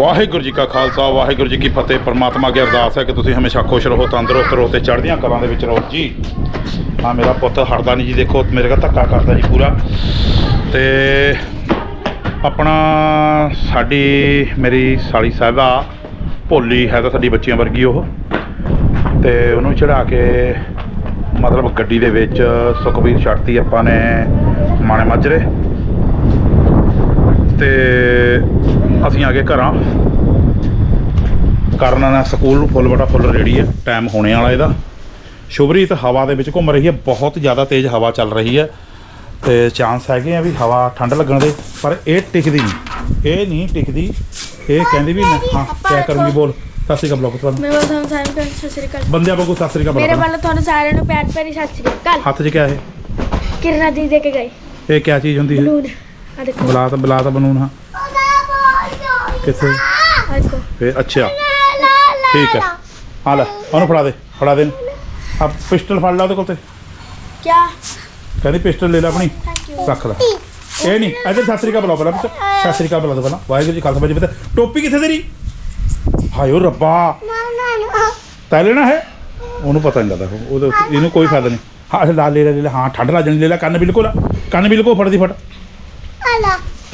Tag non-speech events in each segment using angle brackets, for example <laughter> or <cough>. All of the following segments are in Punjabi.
ਵਾਹਿਗੁਰੂ ਜੀ ਕਾ ਖਾਲਸਾ, ਵਾਹਿਗੁਰੂ ਜੀ ਕੀ ਫਤਿਹ। ਪਰਮਾਤਮਾ ਅੱਗੇ ਅਰਦਾਸ ਹੈ ਕਿ ਤੁਸੀਂ ਹਮੇਸ਼ਾ ਖੁਸ਼ ਰਹੋ, ਤੰਦਰੁਸਤ ਰਹੋ ਤੇ ਚੜ੍ਹਦੀਆਂ ਕਲਾਂ ਦੇ ਵਿੱਚ ਰਹੋ। ਜੀ ਆ ਮੇਰਾ ਪੁੱਤ ਹਟਦਾ ਨਹੀਂ ਜੀ ਦੇਖੋ, ਮੇਰੇ ਕੋਲ ਧੱਕਾ ਕਰਦਾ ਜੀ ਪੂਰਾ। ਤੇ ਆਪਣਾ ਸਾਡੀ, ਮੇਰੀ ਸਾਲੀ ਸਾਹਿਬਾ ਭੋਲੀ ਹੈ ਤਾਂ ਸਾਡੀ ਬੱਚੀਆਂ ਵਰਗੀ ਉਹ। ਤੇ ਉਹਨੂੰ ਚੜਾ ਕੇ ਮਤਲਬ ਗੱਡੀ ਦੇ ਵਿੱਚ ਸੁਖਬੀਰ ਛੱਡਤੀ ਆਪਾਂ ਨੇ ਮਾਣੇ ਮਾਜਰੇ। ਤੇ ਅਸੀਂ ਆ ਗਏ ਘਰਾਂ। ਕਰਨ ਨਾਲ ਸਕੂਲ ਨੂੰ ਫੁੱਲ ਬਟਾ ਫੁੱਲ ਰੈਡੀ ਹੈ ਟਾਈਮ ਹੋਣੇ ਵਾਲਾ ਇਹਦਾ। ਸ਼ੁਭਰੀਤ ਹਵਾ ਦੇ ਵਿੱਚ ਘੁੰਮ ਰਹੀ ਹੈ ਬਹੁਤ ਜ਼ਿਆਦਾ ਤੇਜ਼ ਹਵਾ ਚੱਲ ਰਹੀ ਹੈ। ਤੇ ਚਾਂਸ ਹੈਗੇ ਆ ਵੀ ਹਵਾ ਠੰਡ ਲੱਗਣ ਦੇ ਪਰ ਇਹ ਟਿਕਦੀ ਨਹੀਂ। ਇਹ ਨਹੀਂ ਟਿਕਦੀ। ਇਹ ਕਹਿੰਦੀ ਵੀ ਮੈਂ ਹਾਂ ਕਿਆ ਕਰੂੰਗੀ ਬੋਲ। ਸਤਿ ਸ਼੍ਰੀ ਅਕਾਲ ਬਲੌਗ ਤੁਹਾਨੂੰ। ਮੇਰੇ ਵੱਲ ਤੁਹਾਨੂੰ ਸਾਰਿਆਂ ਨੂੰ ਸਤਿ ਸ਼੍ਰੀ ਅਕਾਲ। ਬੰਦਿਆਂ ਵਾਂਗੂ ਸਤਿ ਸ਼੍ਰੀ ਅਕਾਲ ਮੇਰੇ ਵੱਲ ਤੁਹਾਨੂੰ ਸਾਰਿਆਂ ਨੂੰ ਪਿਆਰ ਭਰੀ ਸਤਿ ਸ਼੍ਰੀ ਅਕਾਲ। ਹੱਥ 'ਚ ਕਿਆ ਹੈ ਕਿਰਨਾ ਦੀ ਦੇ ਕੇ ਗਏ। ਇਹ ਕਿਆ ਚੀਜ਼ ਹੁੰਦੀ ਹੈ? ਬਲੂਨ। ਆ ਦੇਖੋ। ਬਲਾ ਤਾਂ ਬਲਾ ਤਾਂ ਹਾਂ। ਕਿੱਥੇ? ਫੇਰ ਅੱਛਾ। ਠੀਕ ਹੈ ਆ ਲੈ ਉਹਨੂੰ ਫੜਾ ਦੇ ਫੜਾ ਦੇ ਆ ਪਿਸਟਲ ਫੜ ਲਾ ਉਹਦੇ ਕੋਲ ਤੇ। ਕੀ ਕਹਿੰਦੀ ਪਿਸਟਲ ਲੈ ਲੈ ਆਪਣੀ। ਰੱਖ ਲੈ। ਇਹ ਨਹੀਂ ਇੱਧਰ ਸਤਿ ਸ੍ਰੀ ਅਕਾਲ ਬੁਲਾ ਪਹਿਲਾਂ। ਸਤਿ ਸ੍ਰੀ ਅਕਾਲ ਬੁਲਾ ਦੋ ਪਹਿਲਾਂ। ਵਾਹਿਗੁਰੂ ਜੀ ਖਾਲਸਾ ਜੀ ਪਤਾ ਟੋਪੀ ਕਿੱਥੇ ਤੇਰੀ? ਹਾਇਓ ਰੱਬਾ। ਤੈ ਲੈਣਾ ਹੈ? ਉਹਨੂੰ ਪਤਾ ਨਹੀਂ ਲੱਗਦਾ ਉਹ- ਉਹਦੇ ਇਹਨੂੰ ਕੋਈ ਫਾਇਦਾ ਨਹੀਂ। ਹਾਂ ਲਾ ਲੈ ਲੈ ਹਾਂ ਠੰਡ ਲੱਗ ਜਾਣੀ ਲੈ ਲੈ ਕੰਨ ਬਿਲਕੁਲ ਕੰਨ ਬਿਲਕੁਲ ਫੜਦੀ ਫੜ।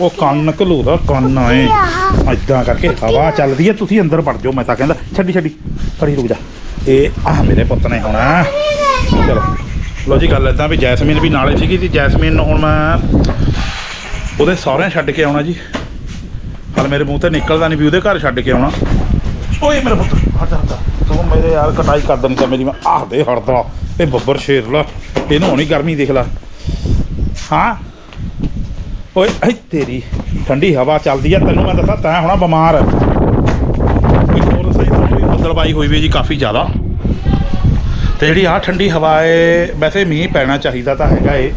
ਉਹ ਕੰਨ ਘਲੂਦਾ, ਕੰਨ ਆਏ। ਏਦਾਂ ਕਰਕੇ ਹਵਾ ਚੱਲਦੀ ਹੈ ਤੁਸੀਂ ਅੰਦਰ ਵੜ ਜਾਓ, ਮੈਂ ਤਾਂ ਕਹਿੰਦਾ, ਛੱਡੀ ਛੱਡੀ ਖੜੀ ਰੁਕ ਜਾ। ਇਹ ਆ ਮੇਰੇ ਪੁੱਤ ਨੇ ਹੁਣ। ਚਲੋ। ਲੋ ਜੀ, ਗੱਲ ਏਦਾਂ ਵੀ ਜੈਸਮੀਨ ਵੀ ਨਾਲੇ ਸੀਗੀ ਤੇ ਜੈਸਮੀਨ ਨੂੰ ਹੁਣ ਮੈਂ ਉਹਦੇ ਸਹੁਰਿਆਂ ਛੱਡ ਕੇ ਆਉਣਾ ਜੀ। ਹਾਲ ਮੇਰੇ ਮੂੰਹ ਤੇ ਨਿਕਲਦਾ ਨਹੀਂ ਵੀ ਉਹਦੇ ਘਰ ਛੱਡ ਕੇ ਆਉਣਾ। ਓਏ ਮੇਰੇ ਪੁੱਤ, ਹਟ ਹਟ ਤੂੰ ਮੇਰੇ ਯਾਰ ਕਟਾਈ ਕਰ ਦੇਣੀ ਤਾਂ ਮੇਰੀ ਮੈਂ ਆਹ ਦੇ ਹਟਦਾ ਇਹ ਬੱਬਰ ਸ਼ੇਰ ਲਾ। ਇਹਨੂੰ ਹੋਣੀ ਗਰਮੀ, ਦੇਖ ਲੈ। ਹਾਂ? ਓਏ ਐ ਤੇਰੀ ਠੰਡੀ ਹਵਾ ਚੱਲਦੀ ਆ ਤੈਨੂੰ ਮੈਂ ਦੱਸਾਂ ਤੈਂ ਹੋਣਾ ਬਿਮਾਰ। ਇੱਕ ਹੋਰ ਸਹੀ ਵੀ ਬੱਦਲਬਾਈ ਹੋਈ ਵੀ ਜੀ ਕਾਫੀ ਜ਼ਿਆਦਾ। ਤੇ ਜਿਹੜੀ ਆ ਠੰਡੀ ਹਵਾ ਏ ਵੈਸੇ ਮੀਂਹ ਪੈਣਾ ਚਾਹੀਦਾ ਤਾਂ ਹੈਗਾ ਏ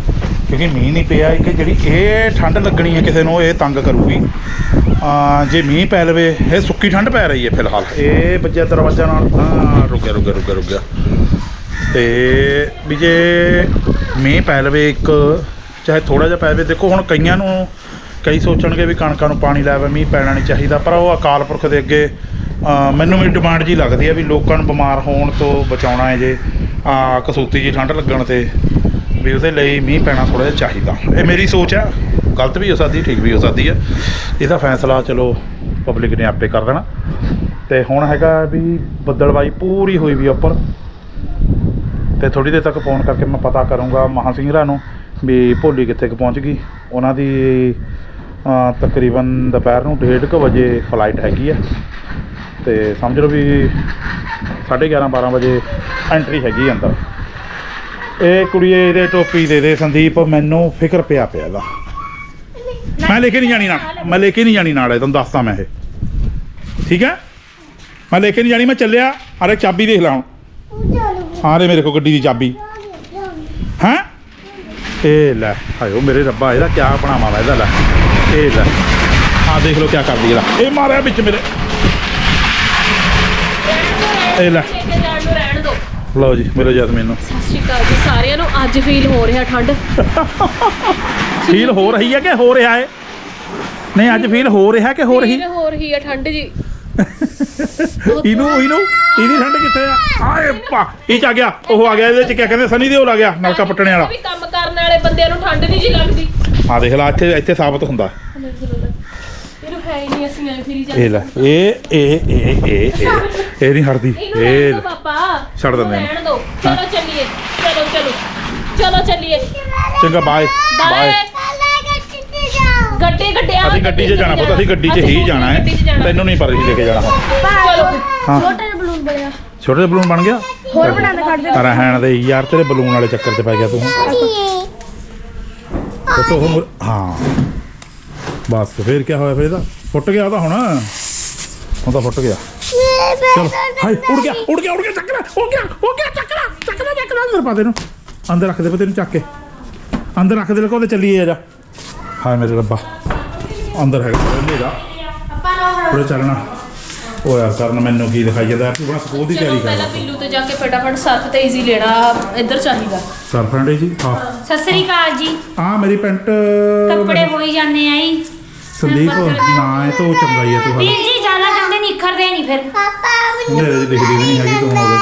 ਕਿਉਂਕਿ ਮੀਂਹ ਨਹੀਂ ਪਿਆ ਕਿ ਜਿਹੜੀ ਇਹ ਠੰਡ ਲੱਗਣੀ ਹੈ ਕਿਸੇ ਨੂੰ ਇਹ ਤੰਗ ਕਰੂਗੀ। ਆ ਜੇ ਮੀਂਹ ਪੈ ਲਵੇ ਇਹ ਸੁੱਕੀ ਠੰਡ ਪੈ ਰਹੀ ਹੈ ਫਿਲਹਾਲ। ਇਹ ਵੱਜਿਆ ਦਰਵਾਜ਼ਾ ਨਾਲ। ਹਾਂ ਰੁਕਿਆ ਰੁਕਿਆ ਰੁਕਿਆ ਰੁਕਿਆ। ਤੇ ਵੀ ਜੇ ਮੀਂਹ ਪੈ ਲਵੇ ਇੱਕ ਚਾਹੇ ਥੋੜਾ ਜਿਹਾ ਪੈ ਜਾਵੇ। ਦੇਖੋ, ਹੁਣ ਕਈਆਂ ਨੂੰ ਕਈ ਸੋਚਣਗੇ ਵੀ ਕਣਕਾਂ ਨੂੰ ਪਾਣੀ ਲਾਵੇ ਮੀਂਹ ਪੈਣਾ ਨਹੀਂ ਚਾਹੀਦਾ, ਪਰ ਉਹ ਅਕਾਲ ਪੁਰਖ ਦੇ ਅੱਗੇ ਮੈਨੂੰ ਵੀ ਡਿਮਾਂਡ ਜੀ ਲੱਗਦੀ ਹੈ ਵੀ ਲੋਕਾਂ ਨੂੰ ਬਿਮਾਰ ਹੋਣ ਤੋਂ ਬਚਾਉਣਾ ਹੈ ਜੇ ਆ ਕਸੂਤੀ ਜੀ ਠੰਡ ਲੱਗਣ ਤੇ ਵੀ ਉਹਦੇ ਲਈ ਮੀਂਹ ਪੈਣਾ ਥੋੜਾ ਜਿਹਾ ਚਾਹੀਦਾ। ਇਹ ਮੇਰੀ ਸੋਚ ਹੈ ਗਲਤ ਵੀ ਹੋ ਸਕਦੀ, ਠੀਕ ਵੀ ਹੋ ਸਕਦੀ ਹੈ ਇਹਦਾ ਫੈਸਲਾ ਚਲੋ ਪਬਲਿਕ ਨੇ ਆਪੇ ਕਰ ਦੇਣਾ। ਤੇ ਹੁਣ ਹੈਗਾ ਵੀ ਬੱਦਲਬਾਈ ਪੂਰੀ ਹੋਈ ਵੀ ਉੱਪਰ। ਤੇ ਥੋੜੀ ਦੇਰ ਤੱਕ ਫੋਨ ਕਰਕੇ ਮੈਂ ਪਤਾ ਕਰੂੰਗਾ ਮਹਾਂ ਸਿੰਘਰਾ ਨੂੰ ਵੀ ਭੋਲੀ ਕਿੱਥੇ ਕੁ ਪਹੁੰਚ ਗਈ। ਉਹਨਾਂ ਦੀ ਤਕਰੀਬਨ ਦੁਪਹਿਰ ਨੂੰ 1:30 ਵਜੇ ਫਲਾਈਟ ਹੈਗੀ ਆ। ਤੇ ਸਮਝ ਲਓ ਵੀ 11:30 12 ਵਜੇ ਐਂਟਰੀ ਹੈਗੀ ਅੰਦਰ। ਇਹ ਕੁੜੀਏ ਇਹਦੇ ਟੋਪੀ ਦੇ ਦੇ ਸੰਦੀਪ ਮੈਨੂੰ ਫਿਕਰ ਪਿਆ ਪਿਆ ਇਹਦਾ। ਮੈਂ ਲੈ ਕੇ ਨਹੀਂ ਜਾਣੀ ਨਾਲ ਮੈਂ ਲੈ ਕੇ ਨਹੀਂ ਜਾਣੀ ਨਾਲ ਇਹ ਤੁਹਾਨੂੰ ਦੱਸਦਾ ਮੈਂ ਇਹ। ਠੀਕ ਹੈ ਮੈਂ ਲੈ ਕੇ ਨਹੀਂ ਜਾਣੀ ਮੈਂ ਚੱਲਿਆ। ਅਰੇ ਚਾਬੀ ਦੇਖ ਲਾ ਹੁਣ। ਹਾਂ ਰੇ ਮੇਰੇ ਕੋਲ ਗੱਡੀ ਦੀ ਚਾਬੀ। ਹੈਂ? ਇਹ ਲੈ ਹਾਇਓ ਮੇਰੇ ਰੱਬਾ ਇਹਦਾ ਕਿਆ ਬਣਾਵਾਂ ਮੈਂ ਇਹਦਾ ਲੈ। ਇਹ ਲੈ। ਆ ਦੇਖ ਲਓ ਕਿਆ ਕਰਦੀ ਇਹਦਾ। ਇਹ ਮਾਰਿਆ ਵਿੱਚ ਮੇਰੇ। ਇਹ ਲੈ। ਲਓ ਜੀ ਮੇਰੇ ਜੈਸਮੀਨ ਨੂੰ। ਸਤਿ ਸ਼੍ਰੀ ਅਕਾਲ ਜੀ ਸਾਰਿਆਂ ਨੂੰ। ਅੱਜ ਫੀਲ ਹੋ ਰਿਹਾ ਠੰਡ। ਫੀਲ ਹੋ ਰਹੀ ਹੈ ਕਿ ਹੋ ਰਿਹਾ ਹੈ ਨਹੀਂ ਅੱਜ ਫੀਲ ਹੋ ਰਿਹਾ ਕਿ ਹੋ ਰਹੀ? ਫੀਲ ਹੋ ਰਹੀ ਹੈ ਠੰਡ ਜੀ। ਇਹਨੂੰ ਇਹਨੂੰ ਇਹਦੀ ਠੰਡ ਕਿੱਥੇ ਆ? ਆਏ ਪਾ ਇਹ ਚ ਆ ਗਿਆ ਉਹ ਆ ਗਿਆ ਇਹਦੇ ਚ ਕਿਆ ਕਹਿੰਦੇ ਸਨੀ ਦਿਓਲ ਆ ਗਿਆ ਨਲਕਾ ਪੱਟਣੇ ਵਾਲਾ। ਵੀ ਕੰਮ ਕਰਨ ਵਾਲੇ ਬੰਦਿਆਂ ਨੂੰ ਠੰਡ ਨਹੀਂ ਜੀ ਲੱਗਦੀ। ਆ ਦੇਖ ਲੈ ਇੱਥੇ ਇੱਥੇ ਸਾਬਤ ਹੁੰਦਾ। ਇਹਨੂੰ ਹੈ ਹੀ ਨਹੀਂ ਅਸੀਂ ਐ ਫਿਰੀ ਇਹ ਲੈ ਇਹ ਇਹ ਇਹ ਇਹ ਇਹ ਇਹ ਨਹੀਂ ਹਟਦੀ ਇਹ ਲੈ। ਪਾਪਾ। ਛੱਡ ਦਿੰਦੇ ਇਹਨੂੰ। ਰਹਿਣ ਦਿਓ ਚਲੋ ਚੱਲੀਏ। ਚਲੋ ਚਲੋ। ਚਲੋ ਚੱਲੀਏ। ਚੰਗਾ ਬਾਏ ਬਾਏ ਅਸੀਂ ਗੱਡੀ 'ਚ ਜਾਣਾ ਪੁੱਤ ਅਸੀਂ ਗੱਡੀ 'ਚ ਹੀ ਜਾਣਾ ਹੈ। ਤੈਨੂੰ ਨਹੀਂ ਪਰ ਅਸੀਂ ਲੈ ਕੇ ਜਾਣਾ। ਚਲੋ ਹਾਂ। ਛੋਟਾ ਜਿਹਾ ਬਲੂਨ ਬਣਿਆ। ਛੋਟੇ ਜਿਹੇ ਬਲੂਨ ਬਣ ਗਿਆ? ਹੋਰ ਬਣਾ ਦੇ ਖੜ ਜਾ ਰਹਿਣ ਦੇ ਯਾਰ ਤੇਰੇ ਬਲੂਨ ਵਾਲੇ ਚੱਕਰ 'ਚ ਪੈ ਗਿਆ ਤੂੰ। ਉਹ ਤੋਂ ਹੁਣ ਹਾਂ। ਬਸ ਫੇਰ ਕੀ ਹੋਇਆ ਫੇਰ ਇਹਦਾ? ਫੁੱਟ ਗਿਆ ਉਹਦਾ ਹੁਣ। ਹੁਣ ਤਾਂ ਫੁੱਟ ਗਿਆ। ਚਲੋ ਹਾਈ ਉੜ ਗਿਆ ਉੜ ਗਿਆ ਉੜ ਗਿਆ ਚੱਕਰਾ। ਹੋ ਗਿਆ ਹੋ ਗਿਆ ਚੱਕਰਾ। ਚੱਕਰਾ ਚੱਕਰਾ ਅੰਦਰ ਪਾ ਦੇ ਨੂੰ ਅੰਦਰ ਰੱਖ ਦੇ ਪਤੇ ਨੂੰ ਚੱਕ ਕੇ। ਅੰਦਰ ਰੱਖ ਦੇ ਲਕੋ ਤੇ ਚੱਲੀਏ ਜਾ। ਹਾਏ ਮੇਰੇ ਰੱਬਾ। ਅੰਦਰ ਹੈਗਾ ਲੈ ਜਾ ਆਪਾਂ ਨੂੰ ਉਰੇ ਚੱਲਣਾ ਉਹ ਯਾਰ ਕਰਨ ਮੈਨੂੰ ਕੀ ਦਿਖਾਈ ਜਾਂਦਾ? ਤੂੰ ਬਣਾ ਸਕੂਲ ਦੀ ਤਿਆਰੀ ਕਰ। ਪਹਿਲਾਂ ਪਿੱਲੂ ਤੇ ਜਾ ਕੇ ਫਟਾਫਟ ਸਰਫ ਤੇ ਈਜ਼ੀ ਲੈਣਾ। ਇੱਧਰ ਚਾਹੀਦਾ। ਸਰਫੈਂਡੇ ਜੀ ਹਾਂ। ਸਤਿ ਸ੍ਰੀ ਅਕਾਲ ਜੀ। ਆ ਮੇਰੀ ਪੈਂਟ ਕੱਪੜੇ ਹੋਈ ਜਾਂਦੇ ਆ ਜੀ। ਸੰਦੀਪ ਨਾ ਇਹ ਤਾਂ ਚੰਗਾ ਹੀ ਹੈ ਤੂੰ ਵੀਰ ਜੀ ਜ਼ਿਆਦਾ ਨਿਖਰਦੇ ਨਹੀਂ ਫਿਰ। ਮੇਰੇ ਦੀ ਲਿਖਦੀ ਵੀ ਨਹੀਂ ਹੈਗੀ ਤੂੰ ਹੋਵੇ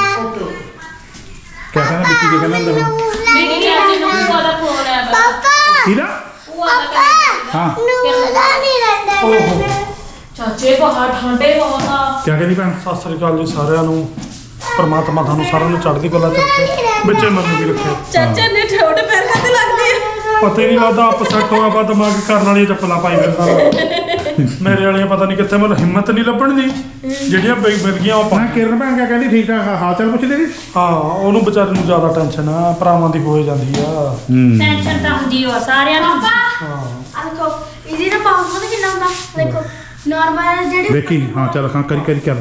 ਕਿਆ ਕਹਿੰਦਾ ਵਿੱਕੀ ਕੀ ਕਹਿੰਦਾ ਹੁੰਦਾ ਹੁਣ? ਮੇਰੀ ਚਾਚੀ ਨੂੰ ਦਾ ਫੋਨ ਆਇਆ ਵਾ। ਕਿਹਦਾ ਭੂਆ ਦਾ ਕਹਿੰਦੀ, ਹਾਂ। ਚਾਚੇ ਬਾਹਰ ਠੰਡੇ ਬਹੁਤ ਆ ਕਿਆ ਕਹਿੰਦੀ ਭੈਣ? ਸਤਿ ਸ੍ਰੀ ਅਕਾਲ ਜੀ ਸਾਰਿਆਂ ਨੂੰ। ਪਰਮਾਤਮਾ ਤੁਹਾਨੂੰ ਸਾਰਿਆਂ ਨੂੰ ਚੜ੍ਹਦੀ ਕਲਾ ਚ ਰੱਖੇ। ਵਿੱਚੇ ਮੈਨੂੰ ਵੀ ਰੱਖੇ। ਚਾਚੇ ਨੇ ਠੋਡ ਪੈਰ ਕੱਤੇ ਲੱਗਦੇ ਆ। ਪਤਾ ਹੀ ਨਹੀਂ ਲੱਗਦਾ ਅਪਸੈਟ ਹੋਇਆ ਬਾ ਦਿਮਾਗ ਕਰਨ ਵਾਲੀਆਂ ਚੱਪਲਾਂ ਪਾਈ ਫਿਰਦਾ ਮੈਂ। ਮੇਰੇ ਵਾਲੀਆਂ ਪਤਾ ਨਹੀਂ ਕਿੱਥੇ ਮੈਨੂੰ ਹਿੰਮਤ ਨਹੀਂ ਲੱਭਣ ਦੀ। ਜਿਹੜੀਆਂ ਬਿਗ ਮਿਲ ਗਈਆਂ ਉਹ ਪਾ ਨਾ ਕਿਰਨ ਭੈਣ ਕਿਆ ਕਹਿੰਦੀ ਠੀਕ ਠਾਕ ਹਾਲ ਚਾਲ ਪੁੱਛਦੇ ਸੀ ਹਾਂ ਉਹਨੂੰ ਵਿਚਾਰੀ ਨੂੰ ਜ਼ਿਆਦਾ ਟੈਨਸ਼ਨ ਆ ਭਰਾਵਾਂ ਦੀ ਹੋਏ ਜਾਂਦੀ ਆ। ਹੂੰ। ਟੈਨਸ਼ਨ ਤਾਂ ਹੁੰਦੀ ਆ ਸਾਰਿਆਂ ਨੂੰ। ਹਾਂ। ਆ ਦੇਖੋ ਇਹਦੀ ਨਾ ਪਤਾ ਕਿੰਨਾ ਹੁੰਦਾ? ਦੇਖੋ ਨਾਰਮਲ ਜਿਹੜੀ ਵੇਖੀ ਹਾਂ ਚੱਲ ਖਾਂ ਕਰੀ ਕਰੀ ਚੱਲ।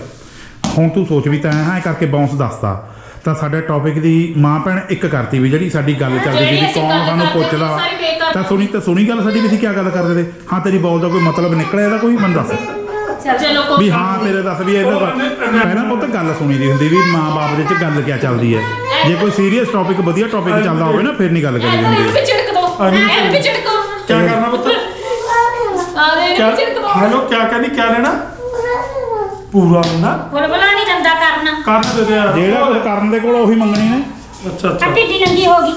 ਹੁਣ ਤੂੰ ਸੋਚ ਵੀ ਤਾਂ ਹਾਂ ਕਰਕੇ ਬਾਉਂਸ ਦੱਸਦਾ ਤਾਂ ਸਾਡੇ ਟੌਪਿਕ ਦੀ ਮਾਂ ਭੈਣ ਇੱਕ ਕਰਤੀ ਵੀ ਜਿਹੜੀ ਸਾਡੀ ਗੱਲ ਚੱਲਦੀ ਸੀ ਜਿਹੜੀ ਵੀ ਕੌਣ ਸਾਨੂੰ ਸੀ, ਪੁੱਛਦਾ ਤਾਂ ਸੁਣੀ ਤਾਂ ਸੁਣੀ ਗੱਲ ਸਾਡੀ ਵੀ ਅਸੀਂ ਕੀ ਗੱਲ ਕਰਦੇ ਤੇ? ਹਾਂ ਤੇਰੀ ਬੋਲ ਦਾ ਕੋਈ ਮਤਲਬ ਨਿਕਲਿਆ ਇਹਦਾ ਕੋਈ? ਮੈਨੂੰ ਦੱਸ। ਚਲੋ। ਵੀ ਹਾਂ ਤੇਰੇ ਦੱਸ ਵੀ ਇਹਦਾ ਪਹਿਲਾਂ ਪੁੱਤ ਗੱਲ ਸੁਣੀ ਦੀ ਹੁੰਦੀ ਵੀ ਮਾਂ-ਬਾਪ ਦੇ ਚ ਗੱਲ ਕਿਆ ਚੱਲਦੀ ਹੈ? ਜੇ ਕੋਈ ਸੀਰੀਅਸ ਟੌਪਿਕ ਵਧੀਆ ਟੌਪਿਕ ਚੱਲਦਾ ਹੋਵੇ ਨਾ ਫਿਰ ਨਹੀਂ ਗੱਲ ਕਰੀ ਇਹਨੂੰ ਜਾਂਦੀ। ਵੀ ਝਿੜਕ ਦੋ। ਇਹਨੂੰ ਵੀ ਝਿੜਕੋ ਕੀ ਕਰਨਾ ਪੁੱਤ? ਆ ਦੇ ਕਿਆ ਇਹਨੂੰ ਵੀ ਝਿੜਕ ਦੋ। ਹੈਲੋ ਕਿਆ ਕਹਿੰਦੀ? ਕਿਆ ਲੈਣਾ? ਪੂਰਾ ਲੈਣਾ ਬੁਲਬੁਲਾ ਨਹੀਂ ਦੰਦਾ ਕਰਨਾ। ਕਰਨ ਦੇ ਦੇ ਯਾਰ ਜਿਹੜਾ ਕੁਝ ਕਰਨ ਦੇ ਕੋਲ ਉਹੀ ਮੰਗਣੀ ਨੇ। ਅੱਛਾ ਆ ਅੱਛਾ ਢਿੱਡੀ ਨੰਗੀ ਹੋ ਗਈ।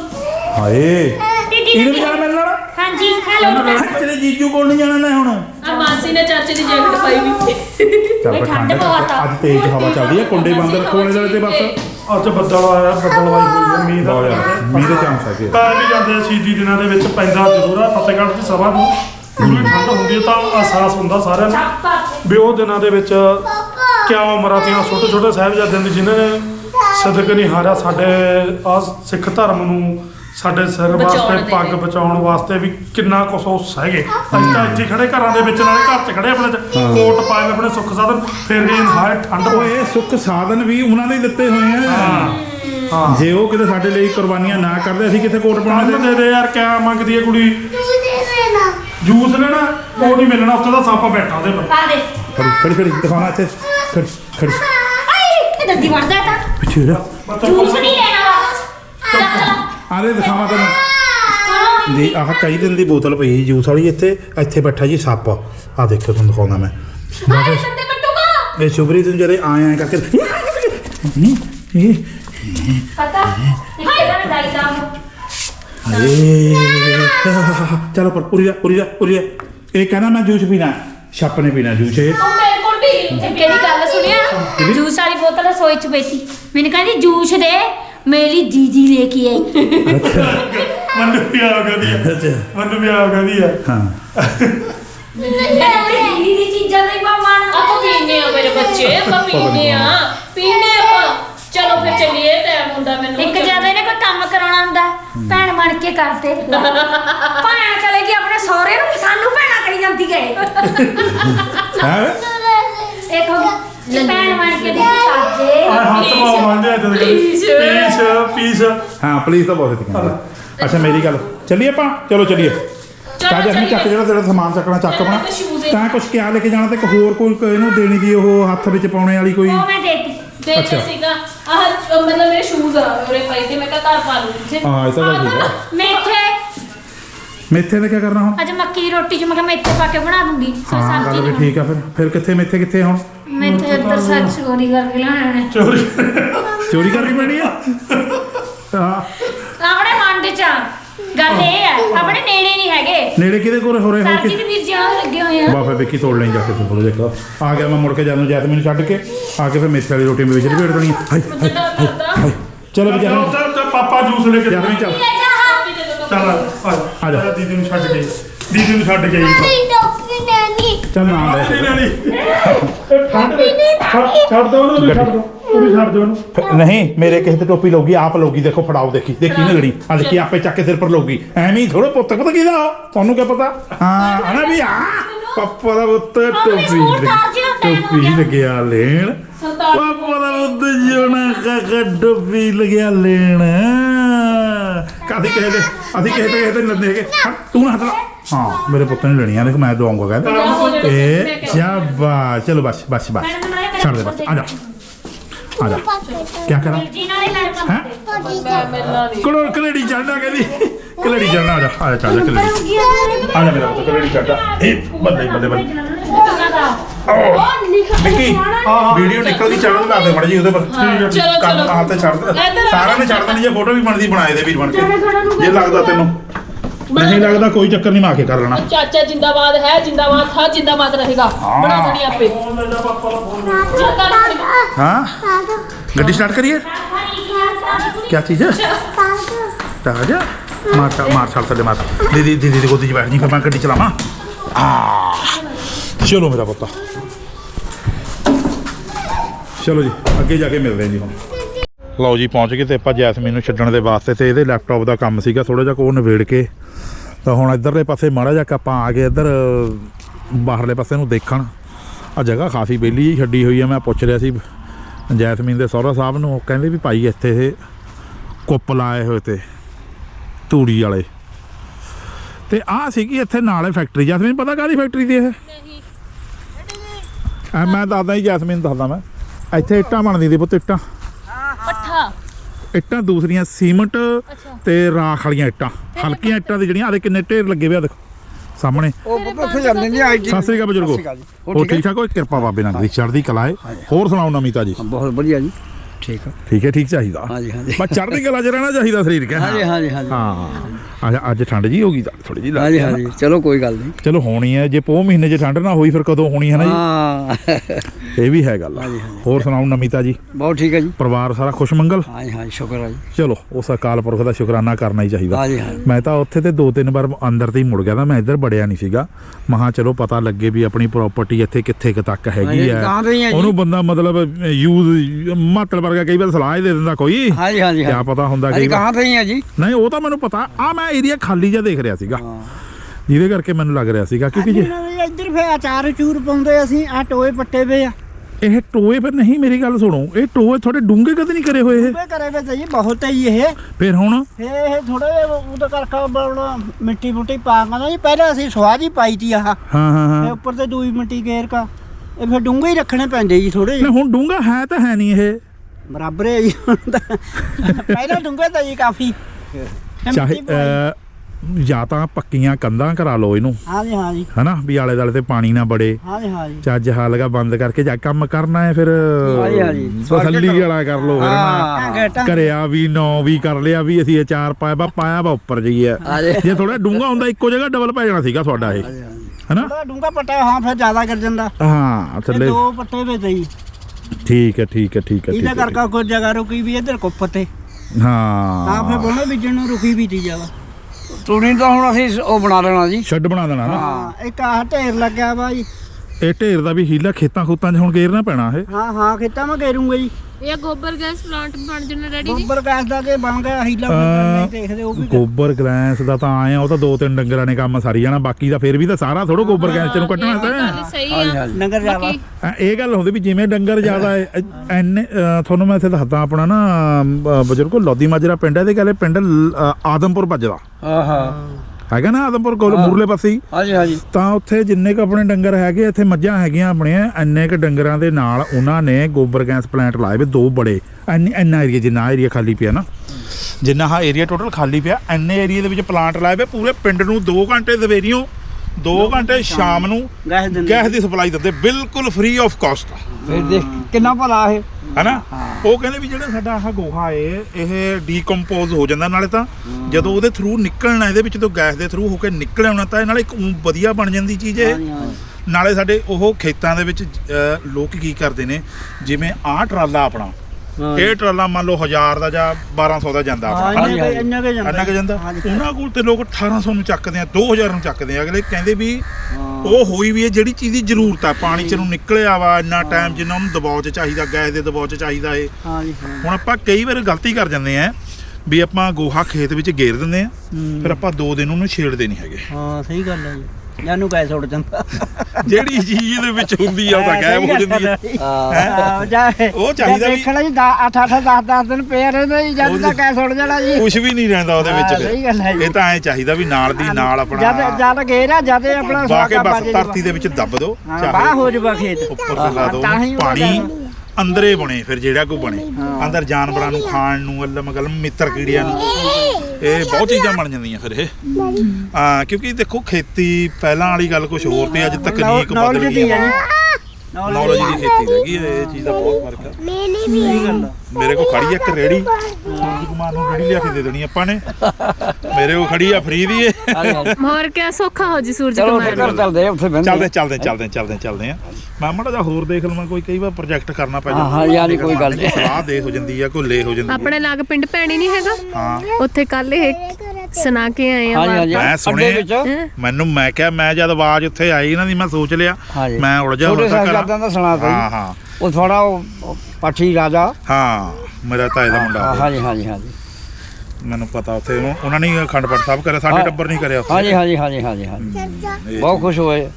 ਹਾਏ। ਢਿੱਡੀ ਇਹਨੂੰ ਵੀ ਨੰਗੀ ਜਾਣਾ ਮਿਲ ਲੈਣਾ ਹਾਂਜੀ ਹੈਲੋ। ਤੇਰੇ ਜੀਜੂ ਕੋਲ ਨਹੀਂ ਜਾਣਾ ਲੈ ਹੁਣ। ਆ ਮਾਸੀ ਨੇ ਚਾਚੇ ਦੀ ਜੈਕਟ ਪਾਈ ਵੀ। ਚੱਲ ਬਈ ਫਿਰ ਠੰਡ ਠੰਡ ਬਹੁਤ ਆ। ਅੱਜ ਤੇਜ਼ ਹਵਾ ਚੱਲਦੀ ਹੈ ਕੁੰਡੇ ਬੰਦ ਰੱਖੋ ਵਾਲੇ ਦਲੇ ਤੇ ਬਸ। ਅੱਜ ਬੱਦਲ ਆਇਆ ਬੱਦਲ ਵਾਈ ਹੋਈ ਹੈ ਮੀਂਹ ਦਾ। ਬਹੁਤ ਜ਼ਿਆਦਾ ਮੀਂਹ ਦੇ ਚਾਂਸ ਹੈਗੇ ਆ। ਪੈ ਵੀ ਜਾਂਦੇ ਆ ਸ਼ਹੀਦੀ ਦਿਨਾਂ ਦੇ ਵਿੱਚ ਪੈਂਦਾ ਜ਼ਰੂਰ ਆ ਫਤਿਹਗੜ੍ਹ ਦੀ ਸਭਾ ਨੂੰ। ਪੂਰੀ ਠੰਡ ਹੁੰਦੀ ਹੈ ਤਾਂ ਅਹਿਸਾਸ ਹੁੰਦਾ ਸਾਰਿਆਂ ਨੂੰ। ਵੀ ਉਹ ਦਿਨਾਂ ਦੇ ਵਿੱਚ ਕਿਆ ਉਮਰਾਂ ਦੀਆਂ ਛੋਟੇ ਛੋਟੇ ਸਾਹਿਬਜ਼ਾਦਿਆਂ ਦੀ ਜਿਨ੍ਹਾਂ ਨੇ ਸਦਕ ਨਹੀਂ ਹਾਰਿਆ ਸਾਡੇ ਆ ਸਿੱਖ ਧਰਮ ਨੂੰ ਸਾਡੇ ਸਿਰ ਵਾਸਤੇ ਪੱਗ। ਬਚਾਉਣ ਵਾਸਤੇ ਵੀ ਕਿੰਨਾ ਕੁਛ ਉਹ ਸਹਿਗੇ ਅਸੀਂ ਤਾਂ ਇੱਥੇ ਖੜੇ ਘਰਾਂ ਦੇ ਵਿੱਚ ਨਾਲੇ ਘਰ 'ਚ ਖੜੇ ਆਪਣੇ ਕੋਟ ਪਾਏ ਆਪਣੇ ਸੁੱਖ ਸਾਧਨ ਫਿਰ ਵੀ ਹਾਏ ਠੰਡ ਉਹ ਇਹ ਸੁੱਖ ਸਾਧਨ ਵੀ ਉਹਨਾਂ ਦੇ ਦਿੱਤੇ ਹੋਏ ਆ। ਹਾਂ ਹਾਂ। ਜੇ ਉਹ ਕਿਤੇ ਸਾਡੇ ਲਈ ਕੁਰਬਾਨੀਆਂ ਨਾ ਕਰਦੇ ਅਸੀਂ ਕਿੱਥੇ ਕੋਟ ਪਾਉਣੇ? ਦੇ ਦੇ ਯਾਰ ਕਿਆ ਮੰਗਦੀ ਹੈ ਕੁੜੀ? ਜੂਸ ਲੈਣਾ ਉਹ ਨਹੀਂ ਮਿਲਣਾ ਉੱਥੇ ਦਾ ਸੱਪ ਬੈਠਾ ਉਹਦੇ ਪਰ ਆ ਦੇ। ਖੜੀ ਖੜੀ ਖੜੀ ਦਿਖਾਉਣਾ ਇੱਥੇ। ਆਲੇ ਦਿਖਾਵਾਂ ਤੈਨੂੰ। ਚਲੋ ਜੀ ਆਹ ਕਈ ਦਿਨ ਦੀ ਬੋਤਲ ਪਈ ਸੀ ਜੂਸ ਵਾਲੀ ਇੱਥੇ ਇੱਥੇ ਬੈਠਾ ਜੀ ਸੱਪ। ਆ ਦੇਖੋ ਤੁਹਾਨੂੰ ਦਿਖਾਉਂਦਾ ਮੈਂ। ਇਹ ਸ਼ੁਭਰੀ ਤੁਮ ਜਰੇ ਆਏ ਆਏ ਕਰਕੇ ਨਹੀਂ ਇਹ ਏ ਚਲੋ ਪਰ ਉਰੀ ਜਾ ਉਰੀ ਜਾ ਉਰੀ ਜਾ। ਇਹ ਕਹਿੰਦਾ ਮੈਂ ਜੂਸ ਪੀਣਾ ਛੱਪ ਨੇ ਪੀਣਾ ਜੂਸ। ਇਹ ਦੀ ਗੱਲ ਸੁਣਿਆ? ਜੂਸ ਵਾਲੀ ਬੋਤਲ ਰਸੋਈ ਚ ਬੈਠੀ। ਮੈਨੂੰ ਕਹਿੰਦੀ ਜੂਸ ਦੇ ਮੇਰੀ ਜੀਜੀ ਲੈ ਕੇ ਆਈ। ਮੈਨੂੰ ਵੀ ਆ ਗਦੀ ਹੈ ਅੱਛਾ। ਮੈਨੂੰ ਵੀ ਆ ਗਦੀ ਹੈ। ਹਾਂ ਮੈਂ ਆਪਣੀ ਦੀਦੀ ਦੀ ਚੀਜ਼ਾਂ ਦਾ ਹੀ ਮਾਣ ਆਪਾਂ ਪੀਨੇ ਆ ਮੇਰੇ ਬੱਚੇ ਆਪਾਂ ਪੀਨੇ ਆ ਪੀਨੇ ਆਪਾਂ। ਚਲੋ ਫਿਰ ਚੱਲੀਏ ਟਾਈਮ ਹੁੰਦਾ ਮੈਨੂੰ। ਇੱਕ ਜਦ ਇਹਨੇ ਕੋਈ ਕੰਮ ਕਰਾਉਣਾ ਹੁੰਦਾ ਭੈਣ ਬਣ ਕੇ ਕਰਦੇ। <laughs> ਭੈਣ ਚਲੇ ਗਈ ਆਪਣੇ ਸਹੁਰੇ ਨੂੰ ਸਾਨੂੰ ਭੈਣਾ ਕਹੀ ਜਾਂਦੀ ਹੈ ਹੈ? ਇੱਕ ਭੈਣ ਬਣ ਕੇ ਦੀ ਸਾਜੇ ਆ ਹੱਥ ਪਾਉ ਮੰਦੇ ਅੱਜ Please. ਪੀਸ ਪੀਸ ਹਾਂ ਪਲੀਜ਼ ਤਾਂ ਬਹੁਤ ਠੀਕ ਹੈ ਅੱਛਾ ਮੇਰੀ ਗੱਲ। ਚੱਲੀਏ ਆਪਾਂ? ਚਲੋ ਚੱਲੀਏ। ਤਾਂ ਜੇ ਅਸੀਂ ਚੱਕ ਜਿਹੜਾ ਤੇਰਾ ਸਮਾਨ ਚੱਕਣਾ ਚੱਕ ਆਪਣਾ। ਤੇ ਕੁਝ ਕਿਆ ਲੈ ਕੇ ਜਾਣਾ ਤੇ ਇੱਕ ਹੋਰ ਕੋਈ ਕੋਈ ਇਹਨੂੰ ਦੇਣੀ ਦੀ ਉਹ ਹੱਥ ਵਿੱਚ ਪਾਉਣੇ ਵਾਲੀ ਕੋਈ? ਉਹ ਮੈਂ ਦੇਤੀ। ਦੇ ਅੱਛਾ। ਸੀਗਾ। ਆਹ ਮਤਲਬ ਮੇਰੇ ਸ਼ੂਜ਼ ਆ ਉਰੇ ਪਏ ਤੇ ਮੈਂ ਕਿਹਾ ਘਰ ਪਾ ਲੂੰ ਹਾਂ ਇਹ ਤਾਂ ਗੱਲ ਠੀਕ ਹੈ ਮੇਥੇ ਮੇਥੇ ਦਾ ਕੀ ਕਰਨਾ ਹੁਣ? ਅੱਜ ਮੱਕੀ ਦੀ ਰੋਟੀ ਚ ਮੈਂ ਕਿਹਾ ਮੇਥੇ ਪਾ ਕੇ ਬਣਾ ਦੂੰਗੀ ਹਾਂ ਸਬਜ਼ੀ ਗੱਲ ਵੀ ਠੀਕ ਆ ਫਿਰ। ਫਿਰ ਕਿੱਥੇ ਮੇਥੇ ਕਿੱਥੇ ਹੁਣ? ਮੇਥੇ ਉੱਧਰ ਸੱਚ ਚੋਰੀ ਕਰਕੇ ਲਿਆਉਣੇ ਨੇ ਚੋਰੀ। ਚੋਰੀ ਕਰਨੀ ਪੈਣੀ ਆ? ਹਾਂ। ਆਪਣੇ ਮੰਡ ਚ ਆ। ਗੱਲ ਇਹ ਹੈ ਆਪਣੇ ਨੇੜੇ ਨਹੀਂ ਹੈਗੇ। ਨੇੜੇ ਕਿਹਦੇ ਕੋਲ ਹੋ ਰਹੇ? ਹੋ ਕਿ? ਦੇ ਵੀਰ ਜੀ ਲੱਗੇ ਹੋਏ ਆ। ਬਾਫੇ ਵਿੱਕੀ ਤੋੜ ਲਈ ਜਾ ਕੇ ਦੇਖੋ। ਆ ਗਿਆ ਮੈਂ ਮੁੜ ਕੇ ਜਾਨੂੰ ਜੈਤ ਮੈਨੂੰ ਛੱਡ ਕੇ। ਆ ਕੇ ਫਿਰ ਮੇਥੇ ਵਾਲੀ ਰੋਟੀ ਵਿੱਚ ਲਪੇਟ ਦੇਣੀ। ਆ। ਹਾਏ ਹਾਏ ਚਲੋ ਵੀ ਚੱਲ ਜਾਨੂੰ ਚੱਲ ਚੱਲ ਪਾਪਾ ਜੂਸ ਲੈ ਕੇ ਜੈਸਮੀਨ ਚੱਲ। ਲੈ ਜਾ। ਹਾਂ ਚੱਲ ਆ ਆ ਜਾ। ਜਾ। ਦੀਦੀ ਨੂੰ ਛੱਡ ਗਈ ਦੀਦੀ ਨੂੰ ਛੱਡ ਗਈ ਚੱਲ ਨਾ ਲੈ ਨਹੀਂ ਨਹੀਂ ਇਹ ਠੰਡ ਦੇ ਛੱਡ ਛੱਡ ਦੋ ਉਹਨੂੰ ਛੱਡ ਦੋ। ਉਹ ਵੀ ਛੱਡ ਦੋ ਉਹਨੂੰ। ਫਿਰ- ਨਹੀਂ ਮੇਰੇ ਕਿਸੇ ਤੇ ਟੋਪੀ ਲਊਗੀ ਆਪ ਲਊਗੀ। ਦੇਖੋ ਫੜਾਓ ਦੇਖੀ। ਦੇਖੀ ਨਾ ਲੜੀ ਆ ਦੇਖੀ ਆਪੇ ਚੱਕ ਕੇ ਸਿਰ ਪਰ ਲਊਗੀ। ਐਵੇਂ ਹੀ ਥੋੜਾ ਪੁੱਤ ਪਤਾ ਕਿਹਦਾ ਉਹ? ਤੁਹਾਨੂੰ ਕੀ ਪਤਾ? ਹਾਂ ਹਨਾ ਵੀ? ਆ ਪਾਪਾ ਦਾ ਪੁੱਤ ਟੋਪੀ ਹੋ ਟੋਪੀ ਗਿਆ। ਲੱਗਿਆ ਲੈਣ। ਪਾਪਾ ਦਾ ਪੁੱਤ ਜੋਣਾ ਕਾਕਾ ਟੋਪੀ ਲੱਗਿਆ ਲੈਣ। ਕਾਦੀ ਕਹੇ ਦੇ ਅਸੀਂ ਕਿਸੇ ਤੇ ਕਿਸੇ ਤੇ ਨੰਦੇ ਹੈਗੇ। ਹਾਂ, ਤੂੰ ਨਾ ਹੱਥ ਲਾ। ਹਾਂ ਮੇਰੇ ਪੁੱਤ ਨੇ ਲੈਣੀਆਂ ਦੇਖ ਮੈਂ ਦਵਾਉਂਗਾ ਕਹਿੰਦਾ ਇਹ ਸ਼ਾਬਾਸ਼। ਚਲੋ ਬਸ ਬਸ ਬਸ। ਛੱਡ ਦੇ ਬਸ। ਆ ਜਾ। ਆ ਜਾ। ਕੀ ਕਰਾਂ? ਜੀ ਨਾਲੇ ਹੈਂ? ਦੇ ਮੈਂ ਮਿਲਣਾ ਨਹੀਂ ਕੋਲੋਂ ਕਲੇੜੀ ਚੜਨਾ ਕਹਿੰਦੀ। ਕਲੇੜੀ ਚੜਨਾ ਆ ਜਾ। ਆ ਜਾ ਚੱਲ ਜਾ ਕਲੇੜੀ ਆ ਜਾ ਮੇਰਾ ਪੁੱਤ ਕਲੇੜੀ ਚੜਦਾ ਇਹ ਬੱਲੇ ਬੱਲੇ ਬੱਲੇ ਵਿੱਕੀ ਵੀਡੀਓ ਨਿਕਲਦੀ ਚੜਨ ਲਾ ਦੇ ਮੜ ਜੀ ਉਹਦੇ ਪਰ ਚਲੋ ਕੰਮ ਨਾਲ ਤੇ ਛੱਡ ਦੇ ਇੱਧਰ ਆ। ਸਾਰਿਆਂ ਨੇ ਛੱਡ ਦੇਣੀ ਜੇ ਫੋਟੋ ਵੀ ਬਣਦੀ ਬਣਾਏ ਦੇ ਵੀਰ ਬਣ ਕੇ। ਜੇ ਲੱਗਦਾ ਤੈਨੂੰ। ਨਹੀਂ ਲੱਗਦਾ ਕੋਈ ਚੱਕਰ ਨਹੀਂ ਮੈਂ ਕੇ ਕਰ ਲੈਣਾ। ਚਾਚਾ ਜਿੰਦਾਬਾਦ ਹੈ ਜਿੰਦਾਬਾਦ ਥਾ ਜਿੰਦਾਬਾਦ ਰਹੇਗਾ। ਹਾਂ। ਬਣਾ ਦੇਣੀ ਆਪੇ। ਹਾਂ? ਗੱਡੀ ਸਟਾਰਟ ਕਰੀਏ? ਕੀ ਚੀਜ਼? ਹੈ ਤਾਜ? ਮਾਰ ਤਾ- ਮਾਰ ਛਾਲ ਥੱਲੇ ਮਾਰ। ਦੀਦੀ ਦੀਦੀ ਦੀ ਗੋਦੀ 'ਚ ਬੈਠ ਜੀ ਫਿਰ ਮੈਂ ਗੱਡੀ ਚਲਾਵਾਂ। ਆ। ਚਲੋ ਮੇਰਾ ਪੁੱਤ। ਚਲੋ ਜੀ ਅੱਗੇ ਜਾ ਕੇ ਮਿਲਦੇ ਹਾਂ ਜੀ ਹੁਣ। ਲਓ ਜੀ ਪਹੁੰਚ ਗਏ ਤੇ ਆਪਾਂ ਜੈਸਮੀਨ ਨੂੰ ਛੱਡਣ ਦੇ ਵਾਸਤੇ ਤੇ ਇਹਦੇ ਲੈਪਟਾਪ ਦਾ ਕੰਮ ਸੀਗਾ ਥੋੜਾ ਜਿਹਾ ਕੋ ਨਵੇੜ ਕੇ ਤਾਂ ਹੁਣ ਇਧਰਲੇ ਪਾਸੇ ਮਾੜਾ ਜਿਹਾ ਕੁ ਆਪਾਂ ਆ ਗਏ ਇੱਧਰ ਬਾਹਰਲੇ ਪਾਸੇ ਨੂੰ ਦੇਖਣ। ਆ ਜਗ੍ਹਾ ਕਾਫੀ ਬੇਲੀ ਜਿਹੀ ਛੱਡੀ ਹੋਈ ਆ ਮੈਂ ਪੁੱਛ ਰਿਹਾ ਸੀ ਜੈਸਮੀਨ ਦੇ ਸਹੁਰਾ ਸਾਹਿਬ ਨੂੰ ਉਹ ਕਹਿੰਦੇ ਵੀ ਭਾਈ ਇੱਥੇ ਇਹ ਕੁੱਪ ਲਾਏ ਹੋਏ ਤੇ ਤੂੜੀ ਵਾਲੇ। ਤੇ ਆਹ ਸੀਗੀ ਇੱਥੇ ਨਾਲੇ ਫੈਕਟਰੀ ਜੈਸਮੀਨ ਪਤਾ ਕਾਹਦੀ ਫੈਕਟਰੀ ਦੀ ਇਹ? ਆ ਮੈਂ ਦੱਸਦਾ ਜੀ ਜੈਸਮੀਨ ਦੱਸਦਾ ਮੈਂ। ਇੱਥੇ ਇੱਟਾਂ ਬਣਦੀ ਦੀ ਪੁੱਤ ਇੱਟਾਂ। ਇੱਟਾਂ ਦੂਸਰੀਆਂ ਸੀਮਟ ਤੇ ਰਾਖ ਵਾਲੀਆਂ ਇੱਟਾਂ। ਹਲਕੀਆਂ ਇੱਟਾਂ ਦੀ ਜਿਹੜੀਆਂ ਆਦੇ ਕਿੰਨੇ ਢੇਰ ਲੱਗੇ ਹੋਏ ਆ ਦੇਖੋ। ਸਾਹਮਣੇ। ਉਹ ਪੁੱਤ ਉੱਥੇ ਜਾਂਦੇ ਨੇ ਆਈ ਸਤਿ ਸ੍ਰੀ ਅਕਾਲ ਬਜ਼ੁਰਗੋ। ਸਤਿ ਸ੍ਰੀ ਅਕਾਲ ਜੀ। ਹੋਰ? ਠੀਕ ਠਾਕ ਹੋ? ਕਿਰਪਾ ਬਾਬੇ ਨਾਲ ਦੀ। ਚੜ੍ਹਦੀ ਕਲਾ ਹੈ। ਹੋਰ ਸੁਣਾਓ ਨਮੀਤਾ ਜੀ? ਬਹੁਤ ਵਧੀਆ ਜੀ। ਠੀਕ ਆ। ਠੀਕ ਹੈ ਠੀਕ ਚਾਹੀਦਾ। ਹਾਂਜੀ ਹਾਂਜੀ। ਬਸ ਚੜ੍ਹਦੀ ਕਲਾ 'ਚ ਰਹਿਣਾ ਚਾਹੀਦਾ ਸਰੀਰ ਕੇ ਹਾਂਜੀ ਹਾਂਜੀ ਹਾਂਜੀ। ਹਾਂ। ਅੱਜ ਅੱਜ ਠੰਡ ਜੀ ਹੋ ਗਈ ਥੋੜੀ ਜੀ ਹਾਂਜੀ ਹਾਂਜੀ। ਚਲੋ ਕੋਈ ਗੱਲ ਨਹੀਂ। ਚਲੋ ਹੋਣੀ ਹੈ। ਜੇ ਪੋਹ ਮਹੀਨੇ 'ਚ ਠੰਡ ਨਾ ਹੋਈ ਫਿਰ ਕਦੋਂ ਹੋਣੀ ਹੈ ਨਾ ਜੀ? ਹਾਂ। ਇਹ ਵੀ ਹੈ ਗੱਲ। ਹੋਰ ਸੁਣਾਓ ਨਮੀਤਾ ਜੀ? ਬਹੁਤ ਠੀਕ ਹੈ ਜੀ। ਪਰਿਵਾਰ ਸਾਰਾ ਖੁਸ਼ ਮੰਗਲ? ਹਾਂਜੀ ਹਾਂਜੀ ਸ਼ੁਕਰ ਹੈ ਜੀ। ਚਲੋ ਉਸ ਅਕਾਲ ਪੁਰਖ ਦਾ ਸ਼ੁਕਰਾਨਾ ਕਰਨਾ ਹੀ ਚਾਹੀਦਾ। ਹਾਂਜੀ ਹਾਂਜੀ। ਮੈਂ ਤਾਂ ਉੱਥੇ ਤੇ ਦੋ ਤਿੰਨ ਵਾਰ ਅੰਦਰ ਤੇ ਹੀ ਮੁੜ ਗਿਆ ਤਾਂ ਮੈਂ ਇੱਧਰ ਬੜਿਆ ਨਹੀਂ ਸੀਗਾ। ਮਹਾ ਚਲੋ ਪਤਾ ਲੱਗੇ ਵੀ ਆਪਣੀ ਪ੍ਰਾਪਰਟੀ ਇੱਥੇ ਕਿੱਥੇ ਕੁ ਤੱਕ ਹੈਗੀ ਹਾਂਜੀ, ਹੈ। ਗਾਂ ਰਹੀ ਹੈ ਜੀ। ਉਹਨੂੰ ਬੰਦਾ ਮਤਲਬ ਯੂਜ਼ ਮਾਤਲ ਵਰਗਾ ਕਈ ਵਾਰ ਸਲਾਹ ਹੀ ਦੇ ਦਿੰਦਾ ਕੋਈ। ਹਾਂਜੀ ਹਾਂਜੀ ਕਿਆ ਪਤਾ ਹੁੰਦਾ ਕਈ ਵਾਰ। ਕਹਾਂ ਰਹੀ ਹੈ ਜੀ? ਨਹੀਂ ਉਹ ਤਾਂ ਮੈਨੂੰ ਪਤਾ। ਆ ਮੈਂ ਏਰੀਆ ਖਾਲੀ ਜਿਹਾ ਦੇਖ ਰਿਹਾ ਸੀਗਾ। ਹਾਂ। ਜਿਹਦੇ ਕਰਕੇ ਮੈਨੂੰ ਲੱਗ ਰਿਹਾ ਸੀਗਾ ਕਿਉਂਕਿ ਜੇ ਇੱਧਰ ਫੇ ਅਚਾਰ ਚੂਰ ਪਾਉਂਦੇ ਅਸੀਂ ਆ ਟੋਏ ਪੱਟੇ ਵੇ ਆ। ਇਹ ਟੋਏ ਫਿਰ ਨਹੀਂ ਮੇਰੀ ਗੱਲ ਸੁਣੋ। ਇਹ ਟੋਏ ਥੋੜੇ ਡੂੰਘੇ ਕਦੇ ਨਹੀਂ ਕਰੇ ਹੋਏ ਇਹ? ਵੇ ਕਰੇ ਵੇ ਜੀ ਬਹੁਤ ਹੈ ਜੀ ਇਹ। ਫਿਰ ਹੁਣ? ਫੇ ਇਹ ਥੋੜੇ ਉਹਦਾ ਕਰਕੇ ਬੜਾ ਮਿੱਟੀ ਮੁੱਟੀ ਪਾ ਕੇ ਨਾ ਜੀ ਪਹਿਲਾਂ ਅਸੀਂ ਸਵਾਦ ਹੀ ਪਾਈ ਤੀ ਆਹ। ਹਾਂ ਹਾਂ ਤੇ ਹਾਂ ਉੱਪਰ ਤੇ ਦੂਈ ਮਿੱਟੀ ਗੇਰ ਕਾ। ਇਹ ਫੇ ਡੂੰਘੇ ਹੀ ਰੱਖਣੇ ਪੈਂਦੇ ਜੀ ਥੋੜੇ ਨਾ ਹੁਣ ਡੂੰਘਾ ਹੈ ਤਾਂ ਹੈ ਨਹੀਂ ਇਹ। ਬਰਾਬਰ ਹੈ ਜੀ ਹੁਣ ਤਾਂ। ਪਹਿਲਾਂ ਡੂੰਘੇ ਤਾਂ ਜੀ ਕਾਫੀ ਚਾਹੇ। ਅਹ, ਜਾਂ ਤਾਂ ਪੱਕੀਆਂ ਕੰਧਾਂ ਕਰਾ ਲਓ ਇਹਨੂੰ ਹਾਂਜੀ ਹਾਂਜੀ ਹਨਾ ਵੀ ਆਲੇ ਦਾਲੇ ਤੇ ਪਾਣੀ ਨਾ ਬੜੇ ਹਾਂਜੀ ਹਾਂਜੀ ਚੱਜ ਹਾਲਗਾ ਬੰਦ ਕਰਕੇ ਜਾ ਕੰਮ ਕਰਨਾ ਹੈ ਫਿਰ ਹਾਂਜੀ, ਹਾਂਜੀ। ਤਸੱਲੀ ਵਾਲਾ ਕਰ ਲਓ ਫਿਰ ਨਾ ਹਾਂ ਕਰਿਆ ਵੀ ਨੌ ਵੀ ਕਰ ਲਿਆ ਵੀ ਅਸੀਂ ਅਚਾਰ ਪਾਇਆ ਬਾ ਪਾਇਆ ਬਾ ਉੱਪਰ ਜਾਈਏ ਹਾਂਜੀ। ਜੇ ਥੋੜਾ ਡੂੰਘਾ ਹੁੰਦਾ ਇੱਕੋ ਜਗ੍ਹਾ ਡਬਲ ਪੈ ਜਾਣਾ ਸੀਗਾ ਤੁਹਾਡਾ ਇਹ ਹਨਾ ਡੂੰਘਾ ਪੱਟਾ ਹਾਂ ਫਿਰ ਜ਼ਿਆਦਾ ਕਰ ਜਾਂਦਾ ਹਾਂ ਥੱਲੇ ਦੋ ਪੱਟੇ ਵੇ ਤੇ ਜੀ ਠੀਕ ਹੈ ਠੀਕ ਹੈ ਠੀਕ ਹੈ ਇਹਦਾ ਹੈ ਕਰਕੇ ਕੋਈ ਜਗ੍ਹਾ ਰੁਕੀ ਵੀ ਇੱਧਰ ਕੁੱਪ ਤੇ ਹਾਂ। ਤਾਂ ਫਿਰ ਬੋਲੇ ਬੀਜਣ ਨੂੰ ਰੁਕੀ ਵੀ ਤੀ ਜਗ੍ਹਾ ਤੂੜੀ ਤਾਂ ਹੁਣ ਅਸੀਂ ਉਹ ਬਣਾ ਲੈਣਾ ਜੀ। ਸ਼ੈੱਡ ਬਣਾ ਦੇਣਾ ਨਾ। ਹਾਂ ਇੱਕ ਆਹ ਢੇਰ ਲੱਗਿਆ ਵਾ ਜੀ। ਇਹ ਢੇਰ ਦਾ ਵੀ ਹੀਲਾ ਖੇਤਾਂ ਖੂਤਾਂ 'ਚ ਹੁਣ ਗੇਰਨਾ ਪੈਣਾ ਇਹ। ਹਾਂ ਹਾਂ ਖੇਤਾਂ ਮੈਂ ਘੇਰੂੰਗਾ ਜੀ। ਇਹ ਗੋਬਰ ਗੈਸ ਪਲਾਂਟ ਬਣ ਜਣਾ ਰੈਡੀ ਗੋਬਰ ਗੈਸ ਦਾ ਕੇ ਬਣ ਗਿਆ ਹੀਲਾ ਅਹ, ਨਹੀਂ ਦੇਖਦੇ ਉਹ ਵੀ ਗੋਬਰ ਗੈਸ ਦਾ ਤਾਂ ਆਏ ਆ ਉਹ ਤਾਂ ਦੋ ਤਿੰਨ ਡੰਗਰਾਂ ਨੇ ਕੰਮ ਸਾਰੀ ਜਾਣਾ ਬਾਕੀ ਦਾ ਫਿਰ ਵੀ ਤਾਂ ਸਾਰਾ ਥੋੜੋ ਗੋਬਰ ਗੈਸ ਨੂੰ ਕੱਢਣਾ ਤਾਂ ਸਹੀ ਹਾਂਜੀ ਆ ਹਾਂਜੀ ਨਗਰ ਜਾਵਾ ਐ- ਇਹ ਗੱਲ ਹੁੰਦੀ ਵੀ ਜਿਵੇਂ ਡੰਗਰ ਜ਼ਿਆਦਾ ਐਨੇ ਤੁਹਾਨੂੰ ਮੈਂ ਇੱਥੇ ਦੱਸਦਾ ਆਪਣਾ ਨਾ ਬਜ਼ੁਰਗੋ ਲੋਦੀ ਮਾਜਰਾ ਪਿੰਡ ਹੈ ਤੇ ਕਹਿੰਦੇ ਪਿੰਡ ਆਦਮਪੁਰ ਭੱਜਦਾ ਹਾਂ ਹਾਂ ਹੈਗਾ ਨਾ ਆਦਮਪੁਰ ਕੋਲ ਮੁਰਲੇ ਪਾਸੇ ਹਾਂਜੀ ਹਾਂਜੀ। ਤਾਂ ਉੱਥੇ ਜਿੰਨੇ ਕ ਆਪਣੇ ਡੰਗਰ ਹੈਗੇ ਇੱਥੇ ਮੱਝਾਂ ਹੈਗੀਆਂ ਆਪਣੀਆਂ ਐਨੇ ਕ ਡੰਗਰਾਂ ਦੇ ਨਾਲ ਉਹਨਾਂ ਨੇ ਗੋਬਰ ਗੈਸ ਪਲਾਂਟ ਲਾਏ ਵੇ ਦੋ ਬੜੇ। ਐਨੇ ਏਰੀਆ ਜਿੰਨਾ ਏਰੀਆ ਖਾਲੀ ਪਿਆ ਨਾ। ਜਿੰਨਾ ਹਾ ਏਰੀਆ ਟੋਟਲ ਖਾਲੀ ਪਿਆ ਐਨੇ ਏਰੀਆ ਦੇ ਵਿੱਚ ਪਲਾਂਟ ਲਾਏ ਵੇ ਪੂਰੇ ਪਿੰਡ ਨੂੰ 2 ਘੰਟੇ ਸਵੇਰੀਓ 2 ਘੰਟੇ ਸ਼ਾਮ ਨੂੰ ਗੈਸ ਦਿੰਦੇ ਗੈਸ ਦੀ ਸਪਲਾਈ ਦਿੰਦੇ ਬਿਲਕੁਲ ਫ੍ਰੀ ਆਫ ਕਾਸਟ ਫਿਰ ਦੇਖ ਕਿੰਨਾ ਭਲਾ ਇਹ। ਹੈਨਾ? ਉਹ ਕਹਿੰਦੇ ਵੀ ਜਿਹੜਾ ਸਾਡਾ ਆਹ ਗੋਹਾ ਏ ਇਹ ਡੀਕੰਪੋਜ਼ ਹੋ ਜਾਂਦਾ ਨਾਲੇ ਤਾਂ ਜਦੋਂ ਉਹਦੇ ਥਰੂ ਨਿਕਲਣਾ ਇਹਦੇ ਵਿੱਚ ਤੋਂ ਗੈਸ ਦੇ ਥਰੂ ਹੋ ਕੇ ਨਿਕਲ ਆਉਣਾ ਤਾਂ ਇਹ ਨਾਲੇ ਇੱਕ ਊਂ ਵਧੀਆ ਬਣ ਜਾਂਦੀ ਚੀਜ਼ ਇਹ ਨਾਲੇ ਸਾਡੇ ਉਹ ਖੇਤਾਂ ਦੇ ਵਿੱਚ ਅਹ, ਲੋਕ ਕੀ ਕਰਦੇ ਨੇ ਜਿਵੇਂ ਆਹ ਟਰਾਲਾ ਆਪਣਾ ਇਹ ਟਰਾਲਾ ਮੰਨ ਲਓ 1000 ਦਾ ਜਾਂ 1200 ਦਾ ਜਾਂਦਾ ਹਾਂ ਇੰਨਾ ਕੁ- ਇੰਨਾ ਕੁ ਜਾਂਦਾ। ਇੰਨਾ ਕਿ ਜਾਂਦਾ। ਹਾਂਜੀ। ਉਹਨਾਂ ਕੋਲ ਤੇ ਲੋਕ 1800 ਨੂੰ ਚੱਕਦੇ ਆ 2000 ਨੂੰ ਚੱਕਦੇ ਆ। ਅਗਲੇ ਕਹਿੰਦੇ ਵੀ ਉਹ ਹੋਈ ਵੀ ਹੈ ਜਿਹੜੀ ਚੀਜ਼ ਦੀ ਜ਼ਰੂਰਤ ਆ ਪਾਣੀ ਚ ਨੂੰ ਨਿਕਲਿਆ ਵਾ ਇੰਨਾ ਟਾਈਮ ਜਿੰਨਾ ਉਹਨੂੰ ਦਬਾਅ ਚ ਚਾਹੀਦਾ ਗੈਸ ਦੇ ਦਬਾਅ ਚ ਚਾਹੀਦਾ ਏ ਹਾਂ ਹੁਣ ਆਪਾਂ ਕਈ ਵਾਰ ਗਲਤੀ ਕਰ ਜਾਂਦੇ ਆ ਵੀ ਆਪਾਂ ਗੋਹਾ ਖੇਤ ਵਿੱਚ ਗੇਰ ਦਿੰਦੇ ਆ ਹੂੰ। ਫਿਰ ਆਪਾਂ ਦੋ ਦਿਨ ਉਹਨੂੰ ਛੇੜਦੇ ਨਹੀਂ ਹੈਗੇ। ਹਾਂ ਸਹੀ ਗੱਲ ਹੈ ਜੀ। ਜਾਨੂੰ ਗੈਸ ਉੱਡ ਜਾਂਦਾ। ਜਿਹੜੀ ਚੀਜ਼ ਦੇ ਵਿੱਚ ਹੁੰਦੀ ਆ ਉਹ ਤਾਂ ਗਾਇਬ ਹੋ ਜਾਂਦੀ ਹੈ। ਹਾਂ ਜਾ ਉਹ ਚਾਹੀਦਾ ਵੀ- ਦੇਖਣਾ ਜੀ 8 8 10 10 ਦਿਨ ਪਿਆ ਰਹਿੰਦਾ ਜੀ ਜਦ ਤੱਕ ਗੈਸ ਉੱਡ ਜਾਣਾ ਜੀ। ਕੁਝ ਵੀ ਨਹੀਂ ਰਹਿੰਦਾ ਉਹਦੇ ਵਿੱਚ ਹਾਂ, ਫਿਰ। ਸਹੀ ਗੱਲ ਹੈ ਜੀ। ਇਹ ਤਾਂ ਐ ਚਾਹੀਦਾ ਵੀ ਨਾਲ ਦੀ ਨਾਲ ਜਦ ਆਪਣਾ ਜਦ ਗਏ ਨਾ ਜਦ ਇਹ ਆਪਣਾ ਵਾਹ ਕੇ ਸਵਾਗਾ ਬਸ ਧਰਤੀ ਦੇ ਵਿੱਚ ਦੱਬ ਦਿਓ ਬਾਹ ਹੋ ਜਾਵਾ ਖੇਤ। ਉੱਪਰ ਤੇ ਲਾ ਦਿਓ ਤਾਂ ਹੀ ਉਹਦਾ ਪਾਣੀ ਅੰਦਰੇ ਬਣੇ ਫਿਰ ਜਿਹੜਾ ਕੋਈ ਬਣੇ। ਅੰਦਰ ਜਾਨਵਰਾਂ ਨੂੰ ਖਾਣ ਨੂੰ ਅਲਮ ਗਲਮ ਮਿੱਤਰ ਕੀੜਿਆਂ ਨੂੰ। ਇਹ ਬਹੁਤ ਚੀਜ਼ਾਂ ਬਣ ਜਾਂਦੀਆਂ ਫਿਰ ਇਹ। ਆ ਕਿਉਂਕਿ ਦੇਖੋ ਖੇਤੀ ਪਹਿਲਾਂ ਵਾਲੀ ਗੱਲ ਕੁਝ ਹੋਰ ਤੇ ਅੱਜ ਤਕਨੀਕ ਬਦਲ ਗਈ ਹੈ। ਹੈ ਜੀ ਕੌਰਾ ਜੀ ਦੀ ਖੇਤੀ ਗਈ ਹੈ, ਇਹ ਚੀਜ਼ ਦਾ ਬਹੁਤ ਫ਼ਰਕ ਆ। ਮੇਰੇ ਕੋਲ ਖੜੀ ਆ ਇੱਕ ਰੇੜੀ। ਸੂਰਜ ਕੁਮਾਰ ਨੂੰ ਰੇੜੀ ਲਿਆ ਕੇ ਦੇ ਦੇਣੀ ਆਪਾਂ ਨੇ। ਮੇਰੇ ਕੋਲ ਖੜੀ ਆ ਫਰੀ ਦੀ ਏ ਹੋਰ ਕਿਆ ਸੌਖਾ ਹੋ ਜੀ ਸੂਰਜ ਚਲੋ ਕੁਮਾਰ ਉੱਥੇ ਘਰ ਚੱਲਦੇ ਆ, ਉੱਥੇ ਬੰਦੇ ਚੱਲਦੇ ਚੱਲਦੇ ਚੱਲਦੇ ਚੱਲਦੇ ਚੱਲਦੇ ਆ। ਮੈਂ ਮਾੜਾ ਜਿਹਾ ਹੋਰ ਦੇਖ ਲਵਾਂ ਕੋਈ ਕਈ ਵਾਰ ਪ੍ਰੋਜੈਕਟ ਕਰਨਾ ਪੈ ਹਾਂ, ਹਾਂ, ਯਾਰ, ਕੋਈ ਗੱਲ ਨਹੀਂ। ਸਲਾਹ ਦੇ ਹੋ ਜਾਂਦੀ ਆ ਕੋਈ ਲੇ ਹੋ ਜਾਂਦੀ ਆਪਣੇ ਲਾਗ ਪਿੰਡ ਭੈਣੀ ਨਹੀਂ ਹੈਗਾ? ਆ ਹਾਂ। ਉੱਥੇ ਕੱਲ ਇਹ ਸੁਣਾ ਕੇ ਆਏ ਆ ਹਾਂਜੀ ਹਾਂਜੀ ਮੈਂ ਅੱਡੇ ਸੁਣਿਆ- ਵਿੱਚ ਮੈਨੂੰ ਮੈਂ ਕਿਹਾ ਮੈਂ ਜਦ ਆਵਾਜ਼ ਉੱਥੇ ਆਈ ਇਹਨਾਂ ਦੀ ਮੈਂ ਸੋਚ ਲਿਆ ਹਾਂਜੀ। ਮੈਂ ਉਲਝਿਆ ਛੋਟੇ ਹੋਇਆ ਤਾਂ ਸਾਹਿਬਜ਼ਾਦਿਆਂ ਦਾ ਸੁਣਾ ਤਾ ਹਾਂ। ਜੀ ਹਾਂ। ਉਹ ਥੋੜਾ ਉਹ ਉਹ ਪਾਠੀ ਰਾਜਾ। ਹਾਂ ਮੇਰਾ ਤਾਏ ਦਾ ਮੁੰਡਾ। ਹਾਂ। ਹਾਂਜੀ ਹਾਂਜੀ ਹਾਂਜੀ। ਮੈਨੂੰ ਪਤਾ ਉੱਥੇ ਉਹਨੂੰ- ਉਹਨਾਂ ਨੇ ਅਖੰਡ ਪਾਠ ਸਾਹਿਬ ਕਰਿਆ ਸਾਡੇ ਹਾਂ। ਟੱਬਰ ਨਹੀਂ ਕਰਿਆ ਉੱਥੇ। ਹਾਂਜੀ ਹਾਂਜੀ ਹਾਂਜੀ ਹਾਂਜੀ ਹਾਂਜੀ। ਇਹ- ਬਹੁਤ ਖੁਸ਼ ਹੋਏ।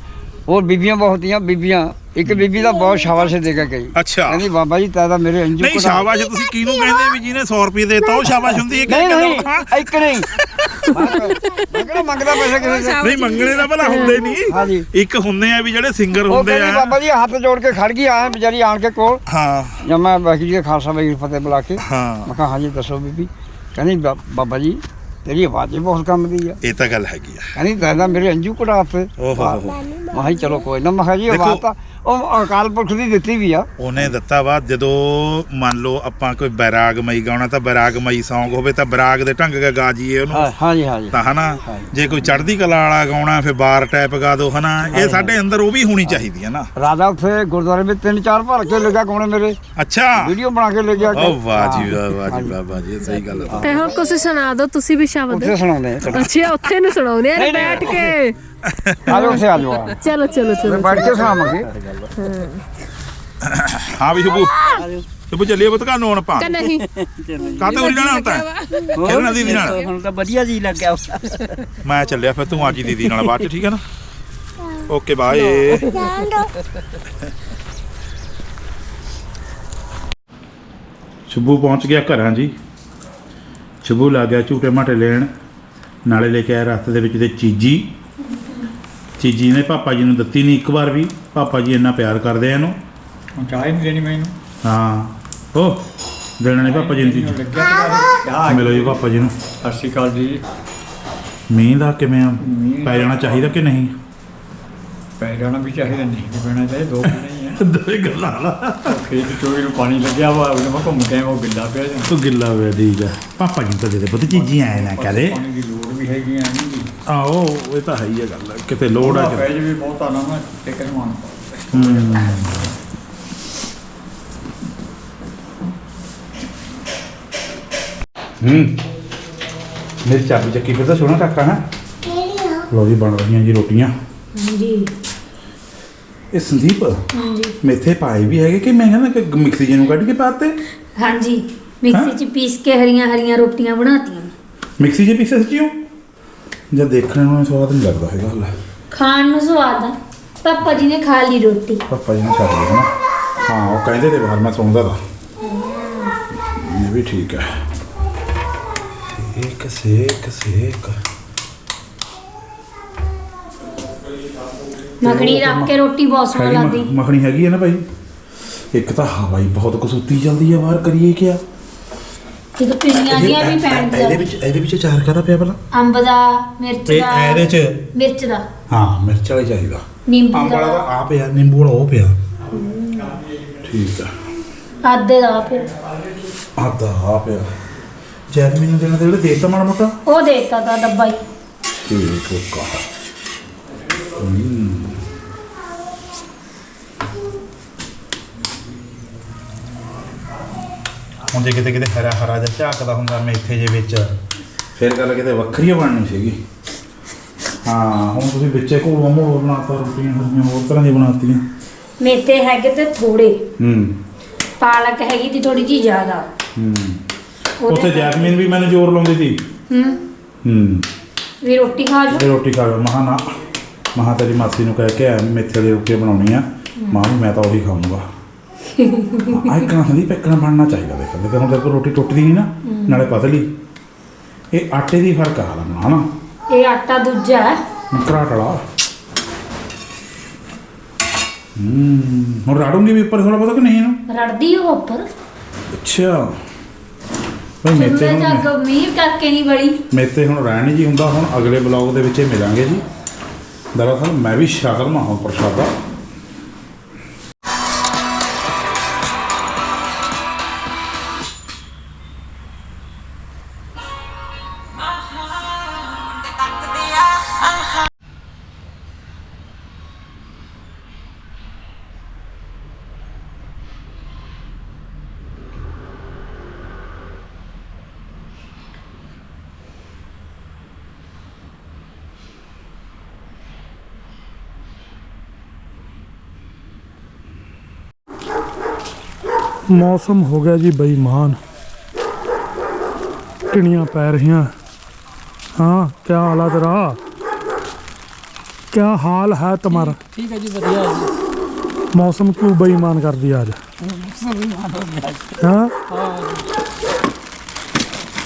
ਹੋਰ ਬੀਬੀਆਂ ਬਹੁਤੀਆਂ ਬੀਬੀਆਂ ਇੱਕ ਬੀਬੀ ਦਾ ਬਹੁਤ ਸ਼ਾਬਾਸ਼ ਦੇ ਕੇ ਗਈ। ਅੱਛਾ। ਕਹਿੰਦੀ ਬਾਬਾ ਜੀ ਤੈਦਾ ਮੇਰੇ ਅੰਜੂ ਨਹੀਂ ਸ਼ਾਬਾਸ਼ ਤੁਸੀਂ ਕਿਹਨੂੰ ਕਹਿੰਦੇ ਵੀ ਜਿਹਨੇ 100 ਰੁਪਏ ਦੇਤਾ ਉਹ ਸ਼ਾਬਾਸ਼ ਹੁੰਦੀ ਹੈ ਨਹੀਂ ਕਿ ਨਹੀਂ ਇੱਕ ਨਹੀਂ। ਮੈਂ ਮੈਂ ਕਿਹੜਾ ਮੰਗਦਾ ਪੈਸੇ ਕਿਸੇ ਸੇ ਨਹੀਂ ਮੰਗਣੇ ਦਾ ਭਲਾ ਹੁੰਦੇ ਨਹੀਂ। ਹਾਂਜੀ। ਇੱਕ ਹੁੰਦੇ ਆ ਵੀ ਜਿਹੜੇ ਸਿੰਗਰ ਉਹ ਹੁੰਦੇ ਆ। ਬਾਬਾ ਜੀ ਹੱਥ ਜੋੜ ਕੇ ਖੜ ਗਈ ਆਏ ਵਿਚਾਰੀ ਆਣ ਕੇ ਕੋਲ। ਹਾਂ। ਜਦ ਮੈਂ ਵਾਹਿਗੁਰੂ ਜੀ ਖਾਲਸਾ ਕੀ ਫਤਿਹ ਬੁਲਾ ਕੇ। ਹਾਂ। ਮੈਂ ਕਿਹਾ ਹਾਂਜੀ ਦੱਸੋ ਬੀਬੀ। ਕਹਿੰਦੀ ਬਾਬਾ ਜੀ ਤੇਰੀ ਆਵਾਜ਼ ਹੀ ਬਹੁਤ ਕੰਮ ਦੀ ਆ। ਇਹ ਤਾਂ ਗੱਲ ਹੈਗੀ ਆ। ਕਹਿੰਦੀ ਤੈਦਾ ਮੇਰੇ ਅੰਜੂ ਘੜਾਤੇ ਓਹ। ਹੋ ਹੋ ਮੈਂ ਕਿਹਾ ਜੀ ਚਲੋ ਕੋਈ ਨਾ। ਮੈਂ ਕਿਹਾ ਜੀ ਆਵਾਜ਼ ਤਾਂ ਉਹ ਅਕਾਲ ਪੁਰਖ ਦੀ ਦਿੱਤੀ ਵੀ ਆ। ਉਹਨੇ ਦਿੱਤਾ ਵਾ ਜਦੋਂ ਮੰਨ ਲਓ ਆਪਾਂ ਕੋਈ ਬੈਰਾਗਮਈ ਗਾਉਣਾ ਤਾਂ ਬੈਰਾਗਮਈ Song ਹੋਵੇ ਤਾਂ ਬੈਰਾਗ ਦੇ ਢੰਗ ਕੇ ਗਾ ਜੀਏ ਉਹਨੂੰ। ਹਾਂ- ਹਾਂਜੀ ਹਾਂਜੀ। ਤਾਂ ਹਨਾ। ਜੇ ਕੋਈ ਚੜ੍ਹਦੀ ਕਲਾ ਵਾਲਾ ਗਾਉਣਾ ਫਿਰ ਬਾਰ ਟੈਪ ਗਾ ਦੋ ਹਨਾ। ਇਹ ਸਾਡੇ ਅੰਦਰ ਉਹ ਵੀ ਹੋਣੀ ਚਾਹੀਦੀ ਹੈ ਨਾ। ਰਾਜਾ ਉੱਥੇ ਗੁਰਦੁਆਰੇ ਵਿੱਚ ਤਿੰਨ ਚਾਰ ਭਰ ਕੇ ਲੱਗਾ ਕੋਣੇ ਮੇਰੇ। ਅੱਛਾ। ਵੀਡੀਓ ਬਣਾ ਕੇ ਲੈ ਗਿਆ ਓ ਵਾਹ ਜੀ ਵਾਹ ਵਾਹ ਜੀ। ਵਾਹ ਵਾਹ ਜੀ ਸਹੀ ਗੱਲ ਹੈ ਤੇ ਹੁਣ ਕੁਝ ਸੁਣਾ ਦਿਓ ਤੁਸੀਂ ਵੀ ਸ਼ਬਦ। ਉੱਥੇ ਸੁਣਾਉਂਦੇ ਅੱਛਾ ਉੱਥੇ ਨੂੰ ਸੁਣਾਉਂਦੇ ਆ ਬੈਠ ਕੇ। ਆ ਜਾਓ ਉੱਥੇ ਆ। ਜਾਓ ਆ। ਚਲੋ ਚਲੋ ਚਲੋ ਬੈਠ ਕੇ ਸੁਣਾਵਾਂਗੇ ਹਾਂ। ਵੀ ਸ਼ੁਭੂ ਸ਼ੁਭੂ ਚੱਲੀਏ ਪੁੱਤ ਕਾ ਨੋਣ ਪਾ ਕਿ ਨਹੀਂ? ਕਾਤੇ ਉਰੀ ਜਾਣਾ ਹੁੰਦਾ ਖੇਡਣਾ ਦੀਦੀ ਨਾਲ। ਹੁਣ ਤਾਂ ਵਧੀਆ ਜੀ ਲੱਗਿਆ ਮੈਂ ਚੱਲਿਆ ਫਿਰ ਤੂੰ ਆ ਜੀ ਦੀਦੀ ਨਾਲ ਬਾਅਦ ਚ ਠੀਕ ਹੈ ਨਾ? Okay bye. ਸ਼ੁਭੂ ਪਹੁੰਚ ਗਿਆ ਘਰਾਂ ਜੀ। ਸ਼ੁਭੂ ਲੱਗ ਗਿਆ ਝੂਟੇ ਮਾਟੇ ਲੈਣ। ਨਾਲੇ ਲੈ ਕੇ ਆਇਆ ਰਸਤੇ ਦੇ ਵਿੱਚ ਤੇ ਚੀਜੀ। ਚੀਜੀ ਨੇ ਪਾਪਾ ਜੀ ਨੂੰ ਦਿੱਤੀ ਨਹੀਂ ਇੱਕ ਵਾਰ ਵੀ। ਪਾਪਾ ਜੀ ਇੰਨਾ ਪਿਆਰ ਕਰਦੇ ਆ ਇਹਨੂੰ। ਚਾਹ ਹੀ ਨਹੀਂ ਦੇਣੀ ਮੈਨੂੰ। ਹਾਂ। ਓ ਦੇਣਾ ਨਹੀਂ ਪਾਪਾ ਜੀ ਨੂੰ ਚੀਜੀ। ਲੱਗਿਆ ਤੇ ਚਾਹ ਮਿਲੋ ਜੀ ਪਾਪਾ ਜੀ ਨੂੰ। ਸਤਿ ਸ਼੍ਰੀ ਅਕਾਲ ਜੀ। ਮੀਂਹ ਦਾ ਕਿਵੇਂ ਆ? ਮੀਂਹ- ਪੈ ਜਾਣਾ ਚਾਹੀਦਾ ਕਿ ਨਹੀਂ? ਪੈ ਜਾਣਾ ਵੀ ਚਾਹੀਦਾ ਨਹੀਂ ਵੀ ਪੈਣਾ ਚਾਹੀਦਾ ਦੋ ਵੀ ਦੋਏ ਗੱਲਾਂ ਵਾਲਾ ਖੇਤ ਚੋਈ ਨੂੰ ਪਾਣੀ ਲੱਗਿਆ ਵਾ ਉਹਨੇ ਮੈਂ ਘੁੰਮ ਕੇ ਆਇਆ, ਉਹ ਗਿੱਲਾ ਪਿਆ ਜਾਂ। ਤੂੰ ਗਿੱਲਾ ਹੋਇਆ ਠੀਕ ਆ। ਪਾਪਾ ਜੀ ਤਾਂ ਦੇ ਦੇ ਪੁੱਤ ਚੀਜ਼ੀ ਆਏ ਨਾ ਕਰੇ। ਪਾਣੀ ਦੀ ਲੋੜ ਵੀ ਹੈਗੀ ਆ ਨਹੀਂ ਜੀ। ਆਓ ਇਹ ਤਾਂ ਹੈ ਹੀ ਆ ਗੱਲ ਕਿਤੇ ਲੋੜ ਆ ਪੈ ਕਿਤੇ ਬਹੁਤ ਮੈਂ ਮਾਨ ਹੂੰ। ਹੂੰ। ਮੇਰੀ ਚਾਬੀ ਚੱਕੀ ਫਿਰ ਤਾਂ ਸੋਹਣਾ ਟੱਕਾ ਹੈ ਲੋ ਜੀ ਬਣ ਰਹੀਆਂ ਜੀ ਰੋਟੀਆਂ। ਜੀ ਇਹ ਸੰਦੀਪ ਹਾਂਜੀ। ਮੇਥੇ ਪਾਏ ਵੀ ਹੈਗੇ ਕਿ ਮੈਂ ਕਹਿੰਦਾ ਕਿ ਮਿਕਸੀ ਜੀ ਨੂੰ ਕੱਢ ਕੇ ਪਾਤੇ? ਹਾਂਜੀ ਮਿਕਸੀ 'ਚ ਪੀਸ ਕੇ ਹਰੀਆਂ ਹਰੀਆਂ ਰੋਟੀਆਂ ਬਣਾਤੀਆਂ। ਮਿਕਸੀ 'ਚ ਪੀਸੇ ਸੱਚੀਓ ਜਦ ਦੇਖਣ ਨੂੰ ਸਵਾਦ ਨਹੀਂ ਲੱਗਦਾ ਹੈਗਾ ਹਲਾ। ਖਾਣ ਨੂੰ ਸਵਾਦ ਆ। ਪਾਪਾ ਜੀ ਨੇ ਖਾ ਲਈ ਰੋਟੀ। ਪਾਪਾ ਜੀ ਨੇ ਛੱਡ ਲਿਆ ਨਾ? ਹਾਂ ਉਹ ਕਹਿੰਦੇ ਤੇ ਬਾਹਰ ਮੈਂ ਸੌਂਦਾ ਤਾ। ਇਹ ਵੀ ਠੀਕ ਹੈ। ਇੱਕ ਸੇਕ ਸੇਕ। ਮੱਖਣੀ ਰੱਖ ਕੇ ਰੋਟੀ ਬਹੁਤ ਸਵਾਦ ਹੈਗੀ ਲੱਗਦੀ। ਮੱਖ- ਮੱਖਣੀ ਹੈਗੀ ਹੈ ਨਾ ਭਾਈ? ਇੱਕ ਤਾਂ ਹਵਾ ਹੀ ਬਹੁਤ ਕਸੂਤੀ ਚੱਲਦੀ ਹੈ ਬਾਹਰ ਕਰੀਏ ਕਿਆ ਜਦੋਂ ਪਿੰਨੀਆਂ ਜੀਆਂ ਵੀ ਪੈਣ ਇਹਦੇ ਵਿੱਚ ਇਹਦੇ ਵਿੱਚ ਚਾਰ ਕਾਹਦਾ ਪਿਆ ਭਲਾ? ਅੰਬ ਦਾ ਮਿਰਚ ਇਹ ਦਾ ਇਹਦੇ ਚ? ਮਿਰਚ ਦਾ। ਹਾਂ ਮਿਰਚ ਵਾਲਾ ਹੀ ਚਾਹੀਦਾ। ਨਿੰਬੂ ਅੰਬ ਵਾਲਾ ਦਾ। ਤਾਂ ਆ ਪਿਆ ਨਿੰਬੂ ਵਾਲਾ ਉਹ ਪਿਆ। ਠੀਕ ਆ। ਆਦੇ ਦਾ ਫਿਰ। ਆਦਾ ਆ ਪਿਆ। ਜੈਸਮੀਨ ਨੂੰ ਦੇਣਾ ਤੇ ਜਿਹੜੇ ਦੇਤਾ ਮਾੜਾ ਮੋਟਾ? ਉਹ ਦੇਤਾ ਦਾ ਡੱਬਾ ਹੀ। ਠੀਕ ਹੋਕਾ ਹੁਣ ਜੇ ਕਿਤੇ ਕਿਤੇ ਹਰਾ ਹਰਾ ਜਿਹਾ ਝਾਕਦਾ ਹੁੰਦਾ ਮੇਥੇ ਜੇ ਵਿੱਚ। ਫਿਰ ਗੱਲ ਕਿਤੇ ਵੱਖਰੀ ਓ ਬਣਨੀ ਸੀਗੀ। ਹਾਂ ਹੁਣ ਤੁਸੀਂ ਵਿੱਚੇ ਘੋਲ ਮੋੜ ਬਣਾਤਾ ਰੋਟੀਆਂ ਹਰੀਆਂ ਹੋਰ ਤਰ੍ਹਾਂ ਦੀ ਬਣਾਤੀਆਂ। ਮੇਥੇ ਹੈਗੇ ਤੇ ਥੋੜੇ। ਹੂੰ। ਪਾਲਕ ਹੈਗੀ ਤੇ ਥੋੜੀ ਜੀ ਜ਼ਿਆਦਾ। ਹੂੰ। ਉਹਦੇ ਉੱਥੇ ਜੈਸਮੀਨ ਵੀ ਮੈਨੂੰ ਜ਼ੋਰ ਲਾਉਂਦੀ ਸੀ। ਹੂੰ। ਹੂੰ। ਵੀ ਰੋਟੀ ਖਾ ਲਓ ਤੇ ਰੋਟੀ ਖਾ ਲਓ ਮਹਾ ਨਾ। ਮਹਾ ਤੇਰੀ ਮਾਸੀ ਨੂੰ ਕਹਿ ਕੇ ਵੀ ਮੇਥੇ ਦੀ ਰੋਟੀ ਬਣਾਉਣੀ ਆ। ਮਾਂ ਵੀ ਮੈਂ ਤਾਂ ਉਹੀ ਖਾਊਂਗਾ। ਆ ਇੱਕ ਨਾ ਸੰਦੀਪ ਇੱਕ ਨਾ ਬਣਨਾ ਚਾਹੀਦਾ ਦੇਖ ਦੇਖੋ ਹੁਣ ਤੇਰੇ ਕੋਲ ਰੋਟੀ ਟੁੱਟਦੀ ਨਹੀਂ ਨਾ ਨਾਲੇ ਪਤਲੀ। ਇਹ ਆਟੇ ਦੀ ਫ਼ਰਕ ਆ ਹਾਲਾ ਬਣਾ ਨਾ ਇਹ ਆਟਾ ਦੂਜਾ ਹੈ। ਘਰਾਟ ਵਾਲਾ। ਹੂੰ ਹੁਣ ਰਾੜੂੰਗੀ ਵੀ ਉੱਪਰ ਥੋੜਾ ਬਹੁਤਾ ਕਿ ਨਹੀਂ ਇਹਨੂੰ? ਰੜਦੀ ਉਹ ਉੱਪਰ। ਅੱਛਾ। ਭਾਈ ਚੁੱਲ੍ਹੇ ਹੁਣ ਮੀਂਹ ਕਰਕੇ ਨਹੀਂ ਬੜੀ। ਮੇਤੇ ਹੁਣ ਰਹਿਣ ਜੀ ਹੁੰਦਾ ਹੁਣ ਅਗਲੇ ਬਲੌਗ ਦੇ ਵਿੱਚ ਹੀ ਮਿਲਾਂਗੇ ਜੀ। ਦਰਅਸਲ ਮੈਂ ਵੀ ਸ਼ਕਲ ਮਾ ਹਾਂ ਪ੍ਰਸ਼ਾਦਾ ਮੌਸਮ ਹੋ ਗਿਆ ਜੀ ਬੇਈਮਾਨ ਟਿਣੀਆਂ ਪੈ ਰਹੀਆਂ ਹਾਂ ਕੀ ਹਾਲ ਹੈ ਤੇਰਾ ਕੀ ਹਾਲ ਹੈ ਤੁਹਾਡਾ ਠੀਕ ਹੈ ਜੀ ਵਧੀਆ ਜੀ ਮੌਸਮ ਕਿਉਂ ਬੇਈਮਾਨ ਕਰਦੀ ਅੱਜ ਹਾਂ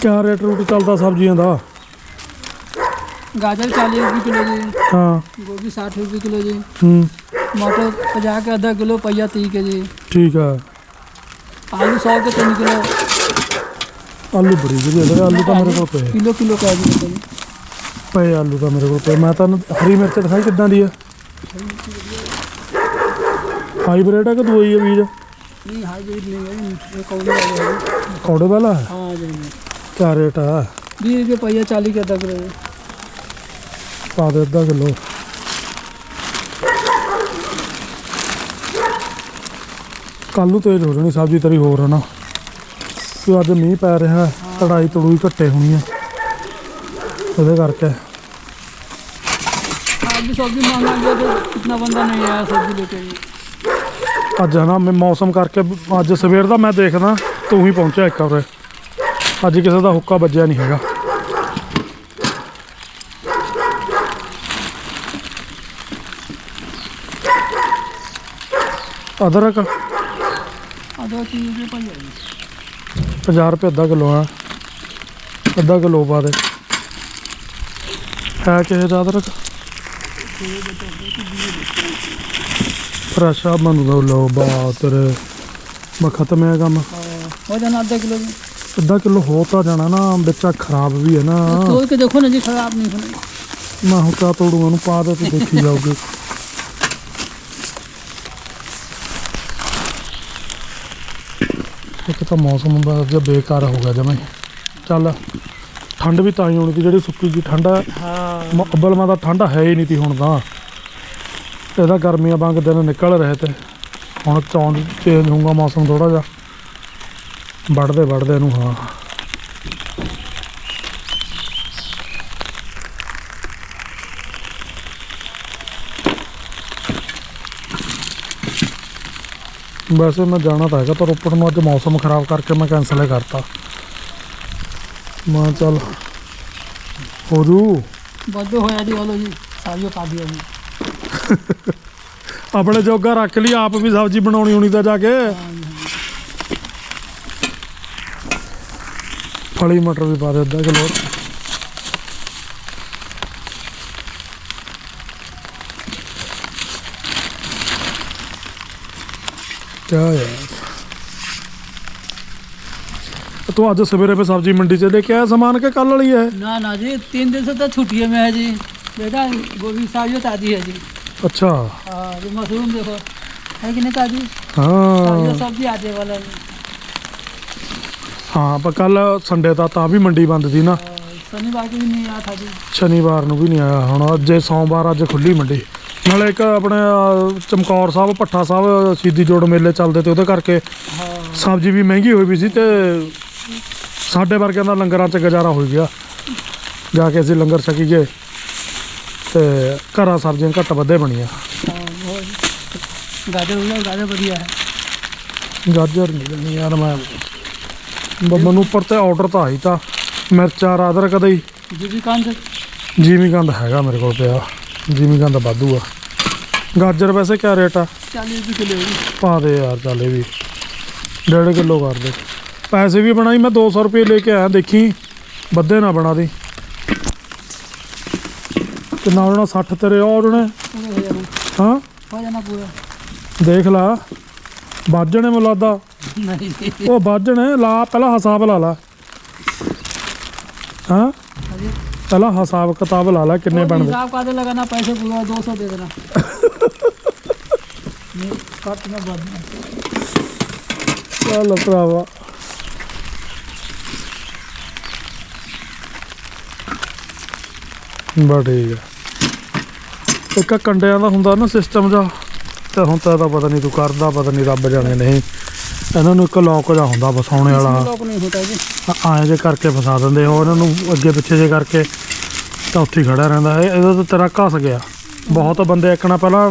ਕਿਆ ਰੇਟ ਰੂਟ ਚੱਲਦਾ ਸਬਜ਼ੀਆਂ ਦਾ गाजर चालीस रुपये किलो जी ਹਾਂ गोभी साठ रुपये किलो जी ਹੂੰ मटर पचास के आधा किलो पहिया तीस के जी ਠੀਕ ਆ ਆਲੂ 100 ਤੇ 3 ਕਿਲੋ। ਆਲੂ ਬੜੀ ਵਧੀਆ ਲੱਗਾ ਆਲੂ ਤਾਂ ਮੇਰੇ ਕੋਲ ਪਏ। ਕਿਲੋ ਕਿਲੋ ਕਹਿ ਦਿੱਤਾ ਜੀ। ਪਏ ਆਲੂ ਤਾਂ ਮੇਰੇ ਕੋਲ ਪਏ। ਮੈਂ ਤੁਹਾਨੂੰ ਹਰੀ ਮਿਰਚ ਦਿਖਾਈ ਕਿੱਦਾਂ ਦੀ ਆ? ਹਾਈਬ੍ਰਿਡ ਆ ਕਿ ਦੋਈ ਆ ਬੀਜ? ਨਹੀਂ ਹਾਈਬ੍ਰਿਡ ਨਹੀਂ ਹੈ ਕੌੜੇ ਵਾਲਾ ਹੈ ਕੌੜੇ ਵਾਲਾ? ਹਾਂ ਜੀ ਕੀ ਰੇਟ ਆ? 20 ਰੁਪਏ ਪਈਆ 40 ਕਿਦਾਂ ਕਿਲੋ। ਪਾ ਦੇ ਅੱਧਾ ਕਿਲੋ। ਕੱਲ ਨੂੰ ਤੇਜ਼ ਹੋ ਜਾਣੀ ਸਬਜ਼ੀ ਤੇਰੀ ਹੋਰ ਹਨਾ ਕਿ ਅੱਜ ਮੀਂਹ ਪੈ ਰਿਹਾ ਤੜਾਈ ਤੜੂਈ ਘੱਟੇ ਹੋਣੀ ਹੈ ਉਹਦੇ ਕਰਕੇ। ਅੱਜ ਸਬਜ਼ੀ ਮੰਗਾਂਗੇ ਤੇ ਕਿੰਨਾ ਬੰਦਾ ਨਹੀਂ ਆਇਆ ਸਬਜ਼ੀ ਲੈ ਕੇ। ਅੱਜ ਹਨਾ ਮੈਂ ਮੌਸਮ ਕਰਕੇ ਅੱਜ ਸਵੇਰ ਦਾ ਮੈਂ ਦੇਖਦਾ ਤੂੰ ਹੀ ਪਹੁੰਚਿਆ ਇੱਕ ਵਾਰ। ਅੱਜ ਕਿਸੇ ਦਾ ਹੁੱਕਾ ਵੱਜਿਆ ਨਹੀਂ ਹੈਗਾ। ਅਦਰਕ। ਦੋ ਚੀਜ਼ ਦੇ ਭਾਈ 50 ਰੁਪਏ ਅੱਧਾ ਕਿਲੋ ਆ। ਅੱਧਾ ਕਿਲੋ ਪਾ ਦੇ। ਹੈ ਕਿਸੇ ਦਾ ਅਦਰਕ ਫਰਸ਼ਾ ਮੰਨੂ ਲੋ ਬਾਤਰ ਮੈਂ ਖਤਮ ਹੈ ਕੰਮ। ਹੋ ਜਾਣਾ ਅੱਧਾ ਕਿਲੋ ਜੀ ਅੱਧਾ ਕਿਲੋ ਹੋ ਤਾਂ ਜਾਣਾ ਨਾ ਵਿੱਚਾ ਖਰਾਬ ਵੀ ਹੈ ਨਾ। ਤੋੜ ਕੇ ਦੇਖੋ ਨਾ ਜੀ ਖਰਾਬ ਨਹੀਂ ਹੋਣਾ। ਮੈਂ ਹੁਕਾ ਤੋੜੂ ਉਹਨੂੰ ਪਾ ਦੇ ਤੇ ਦੇਖੀ ਜਾਓਗੇ ਇੱਕ ਤਾਂ ਮੌਸਮ ਜਿਹਾ ਬੇਕਾਰ ਹੋ ਗਿਆ ਜਮੇ ਚੱਲ ਠੰਡ ਵੀ ਤਾਂ ਹੀ ਹੋਣੀ ਸੀ ਜਿਹੜੀ ਸੁੱਕੀ ਜੀ ਠੰਡ ਹੈ। हाँ ਅੱਬਲ ਮਾ ਤਾਂ ਠੰਡ ਹੈ ਹੀ ਨਹੀਂ ਤੀ ਹੁਣ ਤਾਂ। ਇਹਦਾ ਗਰਮੀਆਂ ਵਾਂਗ ਦਿਨ ਨਿਕਲ ਰਹੇ ਤੇ ਹੁਣ ਚੌਂਦ ਚੇਂਜ ਹੋਊਗਾ ਮੌਸਮ ਥੋੜਾ ਜਿਹਾ। ਵੱਢਦੇ ਵੱਢਦੇ ਇਹਨੂੰ ਹਾਂ। ਵੈਸੇ ਮੈਂ ਜਾਣਾ ਤਾਂ ਹੈਗਾ ਪਰ ਉੱਪਰ ਨੂੰ ਅੱਜ ਮੌਸਮ ਖਰਾਬ ਕਰਕੇ ਮੈਂ ਕੈਨਸਲ ਹੀ ਕਰਤਾ। ਮੈਂ ਚੱਲ ਹੋ ਜੂ? ਵਾਧੂ ਹੋਇਆ ਜੀ ਉਹਨੂੰ ਜੀ ਸਾਰੀਓ ਪਾ ਦਿਓ ਜੀ। <laughs> ਆਪਣੇ ਜੋਗਾ ਰੱਖ ਲਈ ਆਪ ਵੀ ਸਬਜ਼ੀ ਬਣਾਉਣੀ ਹੋਣੀ ਤਾਂ ਜਾ ਕੇ। ਫਲੀ ਮਟਰ ਵੀ ਪਾ ਦੇ ਅੱਧਾ ਕਿਲੋ। ਕਿਆ ਯਾਰ ਤੂੰ ਅੱਜ ਸਵੇਰੇ पे सब्जी मंडी से लेके आया सामान के कल वाली है ना ना जी तीन दिन से तो छुट्टियों में है जी बेटा गोभी सारियों ताजी है जी अच्छा हाँ जो मशरूम देखो है कि नहीं ताजी हाँ सारियों सब्जी आटे वाला है। ਹਾਂ ਪਰ ਕੱਲ ਸੰਡੇ ਦਾ ਤਾਂ ਵੀ ਮੰਡੀ ਬੰਦ ਸੀ ਨਾ और शनिवार को भी नहीं आया था जी ਸ਼ਨੀਵਾਰ ਨੂੰ ਵੀ ਨਹੀਂ ਆਇਆ ਹੁਣ ਅੱਜ ਸੋਮਵਾਰ ਅੱਜ ਖੁੱਲੀ ਮੰਡੀ ਨਾਲੇ ਇੱਕ ਆਪਣੇ ਚਮਕੌਰ ਸਾਹਿਬ ਪੱਠਾ ਸਾਹਿਬ ਸ਼ਹੀਦੀ ਜੋੜ ਮੇਲੇ ਚੱਲਦੇ ਤੇ ਉਹਦੇ ਕਰਕੇ ਸਬਜ਼ੀ ਵੀ ਮਹਿੰਗੀ ਹੋਈ ਵੀ ਸੀ ਤੇ ਸਾਡੇ ਵਰਗਿਆਂ ਦਾ ਲੰਗਰਾਂ 'ਚ ਗੁਜ਼ਾਰਾ ਹੋ ਗਿਆ। ਜਾ ਕੇ ਅਸੀਂ ਲੰਗਰ ਛਕੀਏ ਤੇ ਘਰਾਂ ਸਬਜ਼ੀਆਂ ਘੱਟ ਵੱਧੇ ਬਣੀਆਂ। ਗਾਜਰ ਨਹੀਂ ਲੈਣੀ ਯਾਰ ਮੈਂ। ਬੱਬਾ ਉੱਪਰ ਤੇ ਆਰਡਰ ਤਾਂ ਆਈ ਤਾਂ ਮਿਰਚਾਂ ਰਾਦਰ ਕਦੇ ਜੀ ਜੀ ਕੰਦ। ਹੈਗਾ ਮੇਰੇ ਕੋਲ ਪਿਆ। ਜੀਵੀਗੰਦ ਵਾਧੂ ਆ। ਗਾਜਰ ਵੈਸੇ ਕੀ ਰੇਟ ਆ? 40 ਕਿਲੋ ਜੀ। ਪਾ ਦੇ ਯਾਰ ਚੱਲ ਵੀ। 1.5 ਕਿਲੋ ਕਰ ਦੇ। ਪੈਸੇ ਵੀ ਬਣਾਈ ਮੈਂ 200 ਰੁਪਏ ਲੈ ਕੇ ਆਇਆ ਦੇਖੀ। ਵੱਧੇ ਨਾ ਬਣਾ ਦੇ। ਤੇ ਨਾਲ ਉਹਨਾਂ 60 ਤੇਰੇ ਔਰ ਉਹਨੇ ਹਾਂ? ਹੋ ਜਾਣਾ ਪੂਰਾ। ਦੇਖ ਲਾ ਬਾਜਣੇ ਮੁਲਾਦਾ ਨਹੀਂ ਉਹ ਬਾਜਣੇ ਲਾ ਪਹਿਲਾਂ ਹਿਸਾਬ ਲਾ ਲਾ। ਹਾਂ? ਪਹਿਲਾਂ ਹਿਸਾਬ ਕਿਤਾਬ ਲਾ ਲਾ ਕਿੰਨੇ ਬਣਦੇ। ਹਿਸਾਬ ਕਾਦੇ ਲਗਾਣਾ ਪੈਸੇ ਪੂਰਾ 200 ਦੇ ਦੇਣਾ। ਨਹੀਂ ਚੱਲ ਭਰਾਵਾ। ਬਾ ਠੀਕ ਆ। ਇੱਕ ਕੰਡਿਆਂ ਦਾ ਹੁੰਦਾ ਨਾ ਸਿਸਟਮ ਦਾ ਤੇ ਹੁਣ ਤਾਂ ਇਹਦਾ ਪਤਾ ਨਹੀਂ ਤੂੰ ਕਰਦਾ ਪਤਾ ਨਹੀਂ ਰੱਬ ਜਾਣੇ ਨਹੀਂ। ਇਹਨਾਂ ਨੂੰ ਇੱਕ ਲੋਕ ਦਾ ਹੁੰਦਾ ਫਸਾਉਣੇ ਵਾਲਾ। ਲੋਕ ਨਹੀਂ ਹੁੰਦਾ ਜੀ। ਆਏ ਜੇ ਕਰਕੇ ਫਸਾ ਦਿੰਦੇ ਹੋ ਇਹਨਾਂ ਨੂੰ ਅੱਗੇ ਪਿੱਛੇ ਜੇ ਕਰਕੇ ਤਾਂ ਉੱਥੇ ਖੜਾ ਰਹਿੰਦਾ। ਇਹਦਾ ਤਾਂ ਤੇਰਾ ਘਸ ਗਿਆ। ਬਹੁਤ ਬੰਦੇ ਇੱਕ ਨਾ ਪਹਿਲਾਂ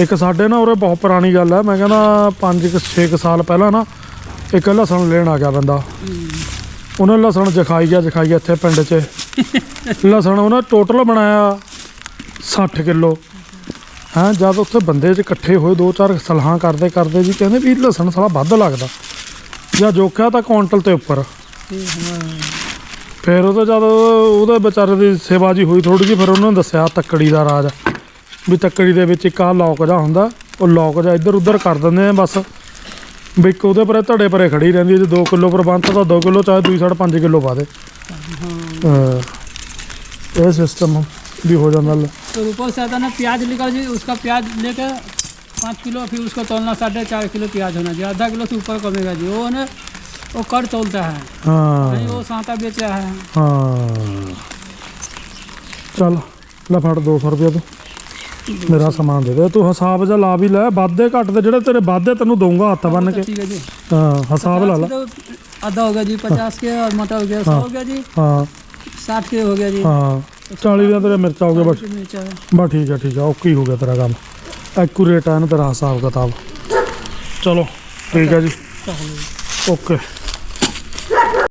ਇੱਕ ਸਾਡੇ ਨਾ ਉਰੇ ਬਹੁਤ ਪੁਰਾਣੀ ਗੱਲ ਹੈ ਮੈਂ ਕਹਿੰਦਾ 5 6 ਸਾਲ ਪਹਿਲਾਂ ਨਾ ਇੱਕ ਲਸਣ ਲੈਣ ਆ ਗਿਆ ਬੰਦਾ। ਉਹਨੇ ਲਸਣ ਜਖਾਈ ਗਿਆ ਜਖਾਈ ਗਿਆ ਇੱਥੇ ਪਿੰਡ 'ਚ। <laughs> ਲਸਣ ਉਹਨੇ ਟੋਟਲ ਬਣਾਇਆ 60 ਕਿਲੋ। ਹੈਂ ਜਦ ਉੱਥੇ ਬੰਦੇ 'ਚ ਇਕੱਠੇ ਹੋਏ ਦੋ ਚਾਰ ਸਲਾਹਾਂ ਕਰਦੇ ਕਰਦੇ ਜੀ ਕਹਿੰਦੇ ਵੀ ਲਸਣ ਸਾਲਾ ਵੱਧ ਲੱਗਦਾ। ਜਾਂ ਜੋਖਿਆ ਤਾਂ ਕੁਆਂਟਲ ਤੇ ਉੱਪਰ। ਫਿਰ ਉਹਦੇ ਜਦ ਉਹਦੇ ਵਿਚਾਰੇ ਦੀ ਸੇਵਾ ਜੀ ਹੋਈ ਥੋੜੀ ਜਿਹੀ ਫਿਰ ਉਹਨਾਂ ਨੇ ਦੱਸਿਆ ਤੱਕੜੀ ਦਾ ਰਾਜ। ਵੀ ਤੱਕੜੀ ਦੇ ਵਿੱਚ ਇੱਕ ਆ ਲੌਕ ਜਾ ਹੁੰਦਾ ਉਹ ਲੌਕ ਜਾ ਇੱਧਰ ਉੱਧਰ ਕਰ ਦਿੰਦੇ ਆ ਬਸ ਵੀ ਇੱਕ ਉਹਦੇ ਪਰੇ ਧੜੇ ਪਰੇ ਖੜੀ ਰਹਿੰਦੀ ਹੈ ਜੇ 2 ਕਿਲੋ ਪਰ ਬੰਤ ਤਾਂ 2 ਕਿਲੋ ਚਾਹੇ ਦੂਈ ਸਾਈਡ 5 ਕਿਲੋ ਪਾ ਦੇ ਹਾਂ ਇਹ ਸਿਸਟਮ ਵੀ ਹੋ ਜਾਂਦਾ ਲੈ। तो ऊपर से आता ना प्याज लेकर जी उसका प्याज लेकर पाँच किलो फिर उसको तोलना साढ़े चार किलो प्याज होना जी आधा किलो से ऊपर कमेगा जी वो ना वो कर तोलता है नहीं ਹਾਂ वो सांता बेच रहा है ਹਾਂ ਚੱਲ ਲੈ ਫੜ 200 ਰੁਪਏ ਤੂੰ ਮੇਰਾ ਸਮਾਨ ਦੇ ਦੇ ਤੂੰ ਹਿਸਾਬ ਜਿਹਾ ਲਾ ਵੀ ਲੈ ਵਾਧੇ ਘੱਟ ਦੇ ਜਿਹੜੇ ਤੇਰੇ ਵਾਧੇ ਤੈਨੂੰ ਦਊਂਗਾ ਹੱਥ ਬੰਨ ਕੇ ठीक है जी ਹਾਂ ਹਿਸਾਬ ਲਾ ਲਾ तो आधा हो गया जी पचास के और मटर हो गया सौ हो गया जी ਹਾਂ साठ के हो गया जी ਹਾਂ 40 ਦਾ ਤੇਰੇ ਮਿਰਚਾ ਹੋ ਗਿਆ ਬਸ मिर्चा है ਬਸ ਠੀਕ ਹੈ ਠੀਕ ਹੈ ਓਕੇ ਹੀ ਹੋ ਗਿਆ ਤੇਰਾ ਕੰਮ ਐਕੂਰੇਟ ਹੈ ਨਾ ਤੇਰਾ ਹਿਸਾਬ ਕਿਤਾਬ ਚਲੋ ਠੀਕ ਹੈ ਜੀ ਓਕੇ